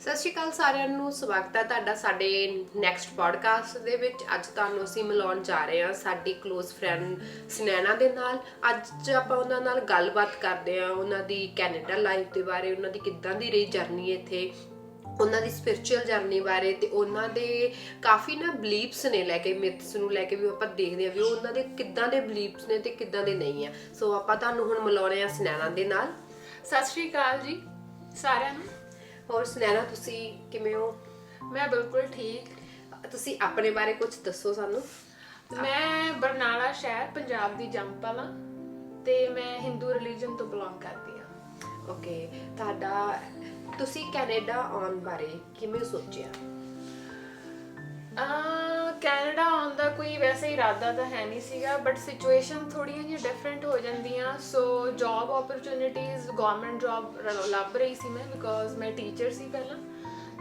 ਸਤਿ ਸ਼੍ਰੀ ਅਕਾਲ ਸਾਰਿਆਂ ਨੂੰ, ਸਵਾਗਤ ਹੈ ਤੁਹਾਡਾ ਸਾਡੇ ਨੈਕਸਟ ਪੋਡਕਾਸਟ ਦੇ ਵਿੱਚ। ਅੱਜ ਤੁਹਾਨੂੰ ਅਸੀਂ ਮਿਲਾਉਣ ਜਾ ਰਹੇ ਹਾਂ ਸਾਡੀ ক্লোਜ਼ ਫਰੈਂਡ ਸੁਨੈਨਾ ਦੇ ਨਾਲ। ਅੱਜ ਆਪਾਂ ਉਹਨਾਂ ਨਾਲ ਗੱਲਬਾਤ ਕਰਦੇ ਹਾਂ, ਉਹਨਾਂ ਦੀ ਕੈਨੇਡਾ ਲਾਈਫ ਦੇ ਬਾਰੇ, ਉਹਨਾਂ ਦੀ ਕਿੱਦਾਂ ਦੀ ਰਹੀ ਜਰਨੀ ਇੱਥੇ, ਉਹਨਾਂ ਦੀ ਸਪਿਰਚੁਅਲ ਜਰਨੀ ਬਾਰੇ ਤੇ ਉਹਨਾਂ ਦੇ ਕਾਫੀ ਨਾ ਬਲੀਫਸ ਨੇ ਲੈ ਕੇ ਮਿਥਸ ਨੂੰ ਲੈ ਕੇ ਵੀ ਆਪਾਂ ਦੇਖਦੇ ਆ ਵੀ ਉਹ ਉਹਨਾਂ ਦੇ ਕਿੱਦਾਂ ਦੇ ਬਲੀਫਸ ਨੇ ਤੇ ਕਿੱਦਾਂ ਦੇ ਨਹੀਂ ਆ। ਸੋ ਆਪਾਂ ਤੁਹਾਨੂੰ ਹੁਣ ਮਿਲਾਉਣੇ ਆ ਸੁਨੈਨਾ ਦੇ ਨਾਲ। ਸਤਿ ਸ਼੍ਰੀ ਅਕਾਲ ਜੀ ਸਾਰਿਆਂ ਨੂੰ। ਹੋਰ ਸੁਨੈਨਾ ਤੁਸੀਂ ਕਿਵੇਂ ਹੋ? ਮੈਂ ਬਿਲਕੁਲ ਠੀਕ। ਤੁਸੀਂ ਆਪਣੇ ਬਾਰੇ ਕੁਝ ਦੱਸੋ ਸਾਨੂੰ। ਮੈਂ ਬਰਨਾਲਾ ਸ਼ਹਿਰ ਪੰਜਾਬ ਦੀ ਜੰਮਪਲ ਹਾਂ ਤੇ ਮੈਂ ਹਿੰਦੂ ਰਿਲੀਜਨ ਤੋਂ ਬਿਲੋਂਗ ਕਰਦੀ ਹਾਂ। ਓਕੇ ਤੁਹਾਡਾ ਤੁਸੀਂ ਕੈਨੇਡਾ ਆਉਣ ਬਾਰੇ ਕਿਵੇਂ ਸੋਚਿਆ? ਕੈਨੇਡਾ ਆਉਣ ਦਾ ਕੋਈ ਵੈਸੇ ਇਰਾਦਾ ਤਾਂ ਹੈ ਨਹੀਂ ਸੀਗਾ ਬਟ ਸਿਚੁਏਸ਼ਨ ਥੋੜੀਆਂ ਜਿਹੀਆਂ ਡਿਫਰੈਂਟ ਹੋ ਜਾਂਦੀਆਂ। So job opportunities government job ਲੱਭ ਰਹੀ ਸੀ ਮੈਂ ਬਿਕੋਜ਼ ਮੈਂ ਟੀਚਰ ਸੀ ਪਹਿਲਾਂ।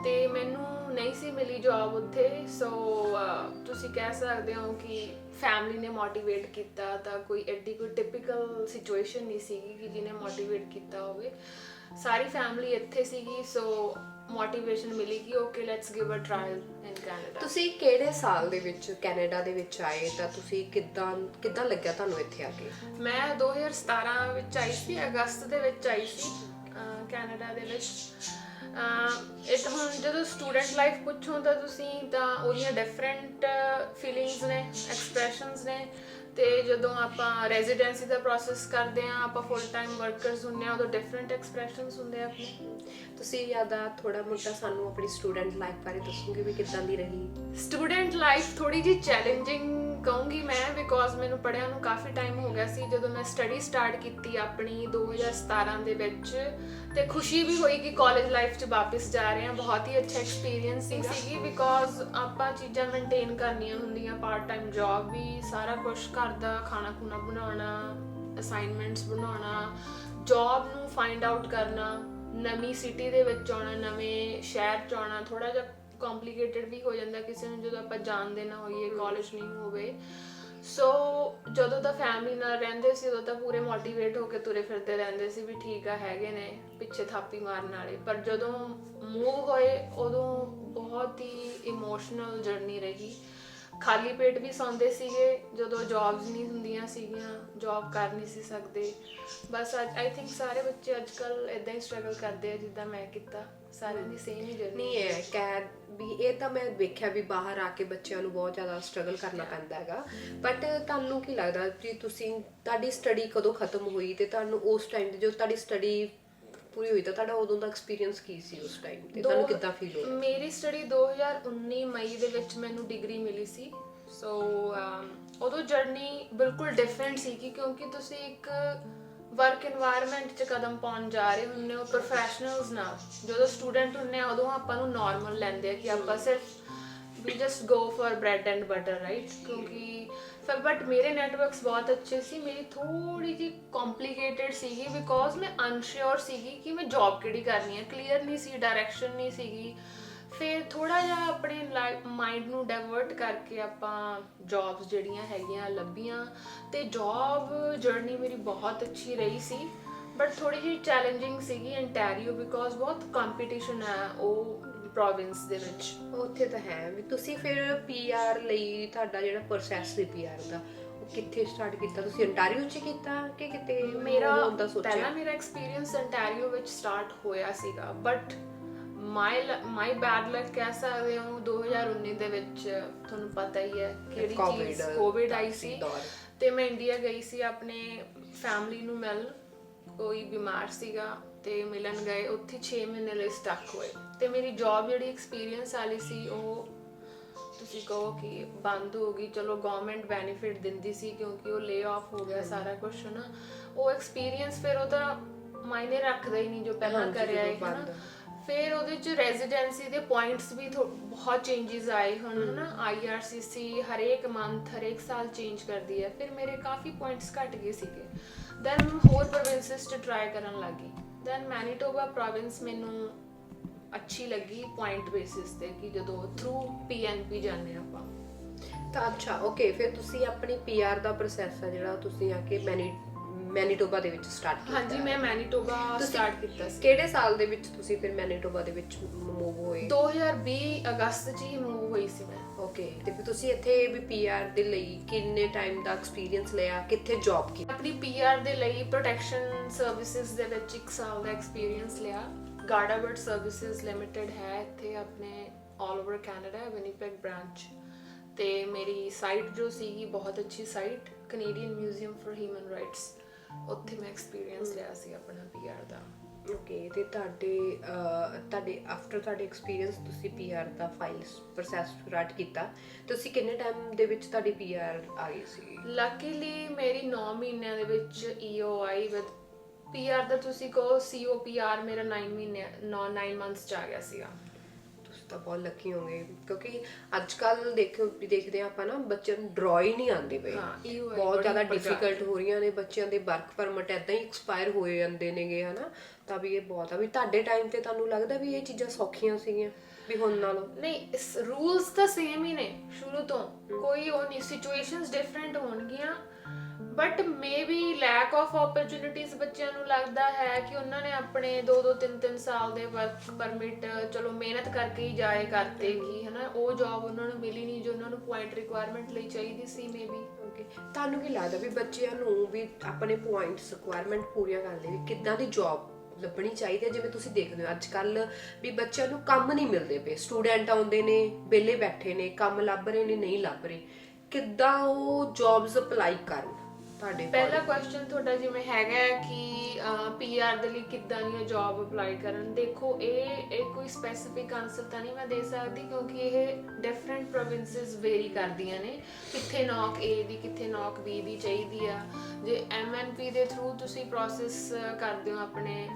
ਤੇ ਮੈਨੂੰ ਨਹੀਂ ਸੀ ਮਿਲੀ ਜੌਬ ਉੱਥੇ। ਸੋ ਤੁਸੀਂ ਕਹਿ ਸਕਦੇ ਹੋ ਕਿ ਫੈਮਿਲੀ ਨੇ ਮੋਟੀਵੇਟ ਕੀਤਾ ਤਾਂ ਕੋਈ ਐਡੀ ਕੋਈ ਟਿਪੀਕਲ ਸਿਚੁਏਸ਼ਨ ਨਹੀਂ ਸੀਗੀ ਕਿ ਜਿਹਨੇ ਮੋਟੀਵੇਟ ਕੀਤਾ ਹੋਵੇ। ਸਾਰੀ ਫੈਮਿਲੀ ਇੱਥੇ ਸੀਗੀ ਸੋ ਮੋਟੀਵੇਸ਼ਨ ਮਿਲੀ ਕਿ okay let's give a trial in Canada ਤੁਸੀਂ ਕਿਹੜੇ ਸਾਲ ਦੇ ਵਿੱਚ ਕੈਨੇਡਾ ਦੇ ਵਿੱਚ ਆਏ? ਤਾਂ ਤੁਸੀਂ ਕਿੱਦਾਂ ਕਿੱਦਾਂ ਲੱਗਿਆ ਤੁਹਾਨੂੰ ਇੱਥੇ ਆ ਕੇ? ਮੈਂ 2017 ਵਿੱਚ ਆਈ ਸੀ ਅਗਸਤ ਦੇ ਵਿੱਚ ਆਈ ਸੀ ਕੈਨੇਡਾ ਦੇ ਵਿੱਚ। ਇਹ ਤਾਂ ਹੁਣ ਜਦੋਂ ਸਟੂਡੈਂਟ ਲਾਈਫ ਪੁੱਛੋ ਤਾਂ ਤੁਸੀਂ ਤਾਂ ਉਹਦੀਆਂ ਡਿਫਰੈਂਟ ਫੀਲਿੰਗਸ ਨੇ ਐਕਸਪ੍ਰੈਸ਼ਨਸ ਨੇ। ਤੇ ਜਦੋਂ ਆਪਾਂ ਰੈਜ਼ੀਡੈਂਸੀ ਦਾ ਪ੍ਰੋਸੈਸ ਕਰਦੇ ਆ ਆਪਾਂ ਫੁੱਲ ਟਾਈਮ ਵਰਕਰਸ ਹੁੰਨੇ ਆ ਉਦੋਂ ਡਿਫਰੈਂਟ ਐਕਸਪ੍ਰੈਸ਼ਨਸ ਹੁੰਦੇ ਆ ਆਪਣੇ। ਤੁਸੀਂ ਜ਼ਿਆਦਾ ਥੋੜਾ ਮੋਟਾ ਸਾਨੂੰ ਆਪਣੀ ਸਟੂਡੈਂਟ ਲਾਈਫ ਬਾਰੇ ਦੱਸੋਗੇ ਵੀ ਕਿੱਦਾਂ ਦੀ ਰਹੀ? ਸਟੂਡੈਂਟ ਲਾਈਫ ਥੋੜੀ ਜੀ ਚੈਲੰਜਿੰਗ ਕਹੂੰਗੀ ਮੈਂ ਬਿਕੋਜ਼ ਮੈਨੂੰ ਪੜਿਆ ਨੂੰ ਕਾਫੀ ਟਾਈਮ ਹੋ ਗਿਆ ਸੀ ਜਦੋਂ ਮੈਂ ਸਟੱਡੀ ਸਟਾਰਟ ਕੀਤੀ ਆਪਣੀ 2017 ਦੇ ਵਿੱਚ ਤੇ ਖੁਸ਼ੀ ਵੀ ਹੋਈ ਕਿ ਕਾਲਜ ਲਾਈਫ 'ਚ ਵਾਪਸ ਜਾ ਰਹੇ ਹਾਂ। ਬਹੁਤ ਹੀ ਅੱਛਾ ਐਕਸਪੀਰੀਅੰਸ ਸੀਗੀ। ਬਿਕੋਜ਼ ਆਪਾਂ ਚੀਜ਼ਾਂ ਮੇਨਟੇਨ ਕਰਨੀਆਂ ਹੁੰਦੀਆਂ ਪਾਰਟ ਟਾਈਮ ਜੌਬ ਵੀ ਸਾਰਾ ਕੁਝ ਘਰ ਦਾ ਖਾਣਾ ਖੁਣਾ ਬਣਾਉਣਾ ਅਸਾਈਨਮੈਂਟਸ ਬਣਾਉਣਾ ਜੌਬ ਨੂੰ ਫਾਈਂਡ ਆਊਟ ਕਰਨਾ ਨਵੀਂ ਸਿਟੀ ਦੇ ਵਿੱਚ ਆਉਣਾ ਨਵੇਂ ਸ਼ਹਿਰ ਚ ਆਉਣਾ ਥੋੜਾ ਜਿਹਾ ਕੰਪਲਿਕੇਟਡ ਵੀ ਹੋ ਜਾਂਦਾ ਕਿਸੇ ਨੂੰ, ਜਦੋਂ ਆਪਾਂ ਜਾਣਦੇ ਨਾ ਹੋਈਏ ਕਾਲਜ ਨਹੀਂ ਹੋਵੇ। ਸੋ ਜਦੋਂ ਤਾਂ ਫੈਮਿਲੀ ਨਾਲ ਰਹਿੰਦੇ ਸੀ, ਉਦੋਂ ਤਾਂ ਪੂਰੇ ਮੋਟੀਵੇਟ ਹੋ ਕੇ ਤੁਰੇ ਫਿਰਦੇ ਰਹਿੰਦੇ ਸੀ ਵੀ ਠੀਕ ਆ, ਹੈਗੇ ਨੇ, ਪਿੱਛੇ ਥਾਪੀ ਮਾਰਨ ਵਾਲੇ। ਪਰ ਜਦੋਂ ਮੂਵ ਹੋਏ, ਉਦੋਂ ਬਹੁਤ ਹੀ ਇਮੋਸ਼ਨਲ ਜਰਨੀ ਰਹੀ। ਖਾਲੀ ਪੇਟ ਵੀ ਸੌਂਦੇ ਸੀਗੇ ਜਦੋਂ ਜੌਬਸ ਨਹੀਂ ਹੁੰਦੀਆਂ ਸੀਗੀਆਂ ਜੌਬ ਕਰ ਨਹੀਂ ਸੀ ਸਕਦੇ। ਬਸ ਆਈ ਥਿੰਕ ਸਾਰੇ ਬੱਚੇ ਅੱਜਕੱਲ ਇਦਾਂ ਹੀ ਸਟਰਗਲ ਕਰਦੇ ਆ ਜਿੱਦਾਂ ਮੈਂ ਕੀਤਾ। ਸਾਰਿਆਂ ਦੀ ਸੇਮ ਹੀ ਜਰਨੀ ਨਹੀਂ ਹੈ ਕਹਿ ਵੀ ਇਹ ਤਾਂ ਮੈਂ ਵੇਖਿਆ ਵੀ ਬਾਹਰ ਆ ਕੇ ਬੱਚਿਆਂ ਨੂੰ ਬਹੁਤ ਜ਼ਿਆਦਾ ਸਟਰਗਲ ਕਰਨਾ ਪੈਂਦਾ ਹੈਗਾ। ਬਟ ਤੁਹਾਨੂੰ ਕੀ ਲੱਗਦਾ ਕਿ ਤੁਸੀਂ ਤੁਹਾਡੀ ਸਟੱਡੀ ਕਦੋਂ ਖਤਮ ਹੋਈ ਤੇ ਤੁਹਾਨੂੰ ਉਸ ਟਾਈਮ ਤੇ ਜੋ ਤੁਹਾਡੀ ਸਟੱਡੀ ਪੂਰੀ ਹੋਈ ਤਾਂ ਤੁਹਾਡਾ ਉਦੋਂ ਦਾ ਐਕਸਪੀਰੀਅੰਸ ਕੀ ਸੀ ਉਸ ਟਾਈਮ ਤੇ? ਤੁਹਾਨੂੰ ਕਿੱਦਾਂ ਫੀਲ ਹੋਇਆ? ਮੇਰੀ ਸਟੱਡੀ 2019 ਮਈ ਦੇ ਵਿੱਚ ਮੈਨੂੰ ਡਿਗਰੀ ਮਿਲੀ ਸੀ। ਸੋ ਉਦੋਂ ਜਰਨੀ ਬਿਲਕੁਲ ਡਿਫਰੈਂਟ ਸੀ ਕਿਉਂਕਿ ਤੁਸੀਂ ਇੱਕ ਵਰਕ এনवायरमेंट 'ਚ ਕਦਮ ਪਾਉਣ ਜਾ ਰਹੇ ਹੁੰਨੇ ਹੋ ਪ੍ਰੋਫੈਸ਼ਨਲਸ ਨਾਲ। ਜਦੋਂ ਸਟੂਡੈਂਟ ਹੁੰਨੇ ਆ ਉਦੋਂ ਆਪਾਂ ਨੂੰ ਨਾਰਮਲ ਲੈਂਦੇ ਆ ਕਿ ਆਪਾਂ ਸਿਰਫ we just go for bread and butter right ਕਿਉਂਕਿ ਫਿਰ ਬਟ ਮੇਰੇ ਨੈਟਵਰਕਸ ਬਹੁਤ ਅੱਛੇ ਸੀ ਮੇਰੀ ਥੋੜੀ ਜੀ ਕੰਪਲਿਕੇਟਡ ਸੀਗੀ ਬਿਕੋਜ਼ ਮੈਂ ਅਨਸ਼ਿਓਰ ਸੀਗੀ ਕਿ ਮੈਂ ਜੌਬ ਕਿਹੜੀ ਕਰਨੀ ਹੈ ਕਲੀਅਰ ਨਹੀਂ ਸੀ ਡਾਇਰੈਕਸ਼ਨ ਨਹੀਂ ਸੀਗੀ ਫਿਰ ਥੋੜਾ ਜਿਹਾ ਆਪਣੇ ਮਾਈਂਡ ਨੂੰ ਡਾਇਵਰਟ ਕਰਕੇ ਆਪਾਂ ਜੌਬਸ ਜਿਹੜੀਆਂ ਹੈਗੀਆਂ ਲੱਭੀਆਂ ਤੇ ਜੌਬ ਜਰਨੀ ਮੇਰੀ ਬਹੁਤ ਅੱਛੀ ਰਹੀ ਸੀ ਬਟ ਥੋੜੀ ਜਿਹੀ ਚੈਲੰਜਿੰਗ ਸੀਗੀ ਇੰਟੈਰੀਓ ਬਿਕੋਜ਼ ਬਹੁਤ ਕੰਪੀਟੀਸ਼ਨ ਹੈ ਉਹ ਪ੍ਰੋਵਿੰਸ ਦੇ ਵਿੱਚ। ਉੱਥੇ ਤਾਂ ਹੈ ਵੀ ਤੁਸੀਂ ਫਿਰ ਪੀਆਰ ਲਈ ਤੁਹਾਡਾ ਜਿਹੜਾ ਪ੍ਰੋਸੈਸ ਸੀ ਪੀਆਰ ਦਾ ਉਹ ਕਿੱਥੇ ਸਟਾਰਟ ਕੀਤਾ? ਤੁਸੀਂ ਅੰਟਾਰੀਓ 'ਚ ਕੀਤਾ ਕਿ ਕਿਤੇ ਮੇਰਾ ਪਹਿਲਾਂ ਮੇਰਾ ਐਕਸਪੀਰੀਅੰਸ ਅੰਟਾਰੀਓ ਵਿੱਚ ਸਟਾਰਟ ਹੋਇਆ ਸੀਗਾ but my my bad luck ਕਹਿ ਸਕਦੇ ਹੋ 2019 ਦੇ ਵਿੱਚ ਤੁਹਾਨੂੰ ਪਤਾ ਹੀ ਹੈ ਕਿਹੜੀ ਚੀਜ਼ ਕੋਵਿਡ ਆਈ ਸੀ। ਤੇ ਮੈਂ ਇੰਡੀਆ ਗਈ ਸੀ ਆਪਣੇ ਫੈਮਿਲੀ ਨੂੰ ਮਿਲ ਕੋਈ ਬਿਮਾਰ ਸੀਗਾ। ਤੇ ਮਿਲਣ ਗਏ ਉੱਥੇ 6 ਮਹੀਨੇ ਲਈ ਸਟਕ ਹੋਏ। ਤੇ ਮੇਰੀ ਜੌਬ ਜਿਹੜੀ ਐਕਸਪੀਰੀਅੰਸ ਵਾਲੀ ਸੀ ਉਹ ਤੁਸੀਂ ਕਹੋ ਕਿ ਬੰਦ ਹੋ ਗਈ। ਚਲੋ ਗਵਰਨਮੈਂਟ ਬੈਨੀਫਿਟ ਦਿੰਦੀ ਸੀ ਕਿਉਂਕਿ ਉਹ ਲੇ ਆਫ ਹੋ ਗਿਆ ਸਾਰਾ ਕੁਝ ਹਨਾ। ਉਹ ਐਕਸਪੀਰੀਅੰਸ ਫਿਰ ਉਹ ਤਾਂ ਮਾਇਨੇ ਰੱਖਦਾ ਹੀ ਨਹੀਂ ਜੋ ਪਹਿਲਾਂ ਕਰਿਆ ਹੈ ਬੰਦ। ਫਿਰ ਉਹਦੇ ਚ ਰੈਜ਼ੀਡੈਂਸੀ ਦੇ ਪੁਆਇੰਟਸ ਵੀ ਬਹੁਤ ਚੇਂजेस ਆਏ ਹਨ। ਹਨਾ ਆਈਆਰਸੀਸੀ ਹਰੇਕ ਮੰਥ ਹਰੇਕ ਸਾਲ ਚੇਂਜ ਕਰਦੀ ਹੈ ਫਿਰ ਮੇਰੇ ਕਾਫੀ ਪੁਆਇੰਟਸ ਘਟ ਗਏ ਸੀਗੇ। ਦੈਨ ਹੋਰ ਪ੍ਰੋਵਿੰਸਸ ਚ ਟਰਾਈ ਕਰਨ ਲੱਗੀ ਦੈਨ ਮੈਨੀਟੋਬਾ ਪ੍ਰੋਵਿੰਸ ਮੈਨੂੰ ਅੱਛੀ ਲੱਗੀ ਪੁਆਇੰਟ ਬੇਸਿਸ ਤੇ ਕਿ ਜਦੋਂ ਥਰੂ ਪੀਐਨਪੀ ਜਾਂਦੇ ਆਪਾਂ। ਤਾਂ ਅੱਛਾ ਓਕੇ ਫਿਰ ਤੁਸੀਂ ਆਪਣੀ ਪੀਆਰ ਦਾ ਪ੍ਰੋਸੈਸ ਹੈ ਜਿਹੜਾ ਤੁਸੀਂ ਆ ਕੇ ਮੈਨੀ ਮੈਨੀਟੋਬਾ ਦੇ ਵਿੱਚ ਸਟਾਰਟ ਕੀਤਾ। ਹਾਂਜੀ ਮੈਂ ਮੈਨੀਟੋਬਾ ਸਟਾਰਟ ਕੀਤਾ ਸੀ। ਕਿਹੜੇ ਸਾਲ ਦੇ ਵਿੱਚ ਤੁਸੀਂ ਫਿਰ ਮੈਨੀਟੋਬਾ ਦੇ ਵਿੱਚ ਮੂਵ ਹੋਏ? 2020 ਅਗਸਤ 'ਚ ਹੀ ਮੂਵ ਹੋਈ ਸੀ ਮੈਂ। ਓਕੇ ਤੇ ਫਿਰ ਤੁਸੀਂ ਇੱਥੇ ਵੀ ਪੀਆਰ ਦੇ ਲਈ ਕਿੰਨੇ ਟਾਈਮ ਦਾ ਐਕਸਪੀਰੀਅੰਸ ਲਿਆ, ਕਿੱਥੇ ਜੌਬ ਕੀਤੀ? ਆਪਣੀ ਪੀਆਰ ਦੇ ਲਈ ਪ੍ਰੋਟੈਕਸ਼ਨ ਸਰਵਿਸਿਜ਼ ਦੇ ਵਿੱਚ 1 ਸਾਲ ਦਾ ਐਕਸਪੀਰੀਅੰਸ ਲਿਆ। ਗਾਰਡਾਬਰਡ ਸਰਵਿਸਿਜ਼ ਲਿਮਟਿਡ ਹੈ ਇੱਥੇ ਆਪਣੇ 올 ਓਵਰ ਕੈਨੇਡਾ ਵਿਨੀਪੈਗ ਬ੍ਰਾਂਚ ਤੇ ਮੇਰੀ ਸਾਈਟ ਜੋ ਸੀਗੀ, ਬਹੁਤ ਅੱਛੀ site Canadian museum for human rights ਉੱਥੇ ਮੈਂ ਐਕਸਪੀਰੀਅੰਸ ਲਿਆ ਸੀ ਆਪਣਾ ਪੀਆਰ ਦਾ। ਓਕੇ ਤੇ ਤੁਹਾਡੇ ਤੁਹਾਡੇ ਆਫਟਰ ਤੁਹਾਡੇ ਐਕਸਪੀਰੀਅੰਸ ਤੁਸੀਂ ਪੀਆਰ ਦਾ ਫਾਈਲ ਪ੍ਰੋਸੈਸ ਸਟਾਰਟ ਕੀਤਾ ਤੁਸੀਂ ਕਿੰਨੇ ਟਾਈਮ ਦੇ ਵਿੱਚ ਤੁਹਾਡੀ ਪੀਆਰ ਆ ਗਈ ਸੀ? ਲੱਕੀਲੀ ਮੇਰੀ 9 ਮਹੀਨਿਆਂ ਦੇ ਵਿੱਚ EOI ਵਿਦ ਪੀਆਰ ਦਾ ਤੁਸੀਂ ਕਹੋ COPR ਮੇਰਾ 9 ਮਹੀਨੇ 9 9 ਮੰਥਸ ਚ ਆ ਗਿਆ ਸੀਗਾ। ਤੁਸੀਂ ਤਾਂ ਬਹੁਤ ਲੱਕੀ ਹੋਗੇ ਕਿਉਂਕਿ ਅੱਜ ਕੱਲ ਦੇਖੋ ਵੀ ਦੇਖਦੇ ਆਪਾਂ ਨਾ ਬੱਚਿਆਂ ਨੂੰ ਡਰਾ ਹੀ ਨਹੀਂ ਆਉਂਦੇ ਹਾਂ, EOI ਬਹੁਤ ਜ਼ਿਆਦਾ ਡਿਫਿਕਲਟ ਹੋ ਰਹੀਆਂ ਨੇ ਬੱਚਿਆਂ ਦੇ ਵਰਕ ਪਰਮਿਟ ਐਦਾਂ ਹੀ ਐਕਸਪਾਇਰ ਹੋਏ ਜਾਂਦੇ ਨੇਗੇ ਹਨਾ? ਤਾਂ ਵੀ ਇਹ ਬਹੁਤ ਆ ਵੀ ਤੁਹਾਡੇ ਟਾਈਮ ਤੇ ਤੁਹਾਨੂੰ ਲੱਗਦਾ ਵੀ ਇਹ ਚੀਜ਼ਾਂ ਸੌਖੀਆਂ ਸੀਗੀਆਂ ਵੀ ਹੁਣ ਨਾਲੋਂ? ਨਹੀਂ ਰੂਲਸ ਤਾਂ ਸੇਮ ਹੀ ਨੇ ਸ਼ੁਰੂ ਤੋਂ। ਕੋਈ ਉਹ ਨਹੀਂ ਸਿਚੁਏਸ਼ਨਸ ਡਿਫਰੈਂਟ ਹੋਣਗੀਆਂ but maybe lack of opportunities ਬੱਚਿਆਂ ਨੂੰ ਲੱਗਦਾ ਹੈ ਕਿ ਉਹਨਾਂ ਨੇ ਆਪਣੇ 2-2 3-3 ਸਾਲ ਦੇ ਵਰਕ ਪਰਮਿਟ ਚਲੋ ਮਿਹਨਤ ਕਰਕੇ ਹੀ ਜਾਏ ਕਰਤੇ ਕੀ ਹਨਾ ਉਹ ਜੌਬ ਉਹਨਾਂ ਨੂੰ ਮਿਲੀ ਨਹੀਂ ਜੋ ਉਹਨਾਂ ਨੂੰ ਪੁਆਇੰਟ ਰਿਕੁਆਇਰਮੈਂਟ ਲਈ ਚਾਹੀਦੀ ਸੀ ਮੇਬੀ ਓਕੇ ਤੁਹਾਨੂੰ ਕੀ ਲੱਗਦਾ ਵੀ ਬੱਚਿਆਂ ਨੂੰ ਵੀ ਆਪਣੇ ਪੁਆਇੰਟਸ ਰਿਕੁਆਇਰਮੈਂਟ ਪੂਰੀਆਂ ਕਰਦੇ ਵੀ ਕਿੱਦਾਂ ਦੀ ਜੌਬ ਲੱਭਣੀ ਚਾਹੀਦੀ ਹੈ ਜਿਵੇਂ ਤੁਸੀਂ ਦੇਖਦੇ ਹੋ ਅੱਜ ਕੱਲ ਵੀ ਬੱਚਿਆਂ ਨੂੰ ਕੰਮ ਨਹੀਂ ਮਿਲਦੇ ਪਏ। ਸਟੂਡੈਂਟ ਆਉਂਦੇ ਨੇ ਵਿਹਲੇ ਬੈਠੇ ਨੇ ਕੰਮ ਲੱਭ ਰਹੇ ਨੇ ਨਹੀਂ ਲੱਭ ਰਹੇ। ਕਿੱਦਾਂ ਉਹ ਜੌਬਸ ਅਪਲਾਈ ਕਰਨ ਤੁਹਾਡੇ ਪਹਿਲਾ ਕੁਐਸਚਨ ਤੁਹਾਡਾ ਜਿਵੇਂ ਹੈਗਾ ਕਿ ਪੀਆਰ ਦੇ ਲਈ ਕਿੱਦਾਂ ਦੀਆਂ ਜੌਬ ਅਪਲਾਈ ਕਰਨ? ਦੇਖੋ ਇਹ ਇਹ ਕੋਈ ਸਪੈਸੀਫਿਕ ਆਨਸਰ ਤਾਂ ਨਹੀਂ ਮੈਂ ਦੇ ਸਕਦੀ ਕਿਉਂਕਿ ਇਹ ਡਿਫਰੈਂਟ ਪ੍ਰੋਵਿੰਸਸ ਵੇਰੀ ਕਰਦੀਆਂ ਨੇ। ਕਿੱਥੇ ਨੌਕ A ਦੀ ਕਿੱਥੇ ਨੌਕ B ਦੀ ਚਾਹੀਦੀ ਆ। ਜੇ MNP ਦੇ ਥਰੂ ਤੁਸੀਂ ਪ੍ਰੋਸੈਸ ਕਰਦੇ ਹੋ ਆਪਣੇ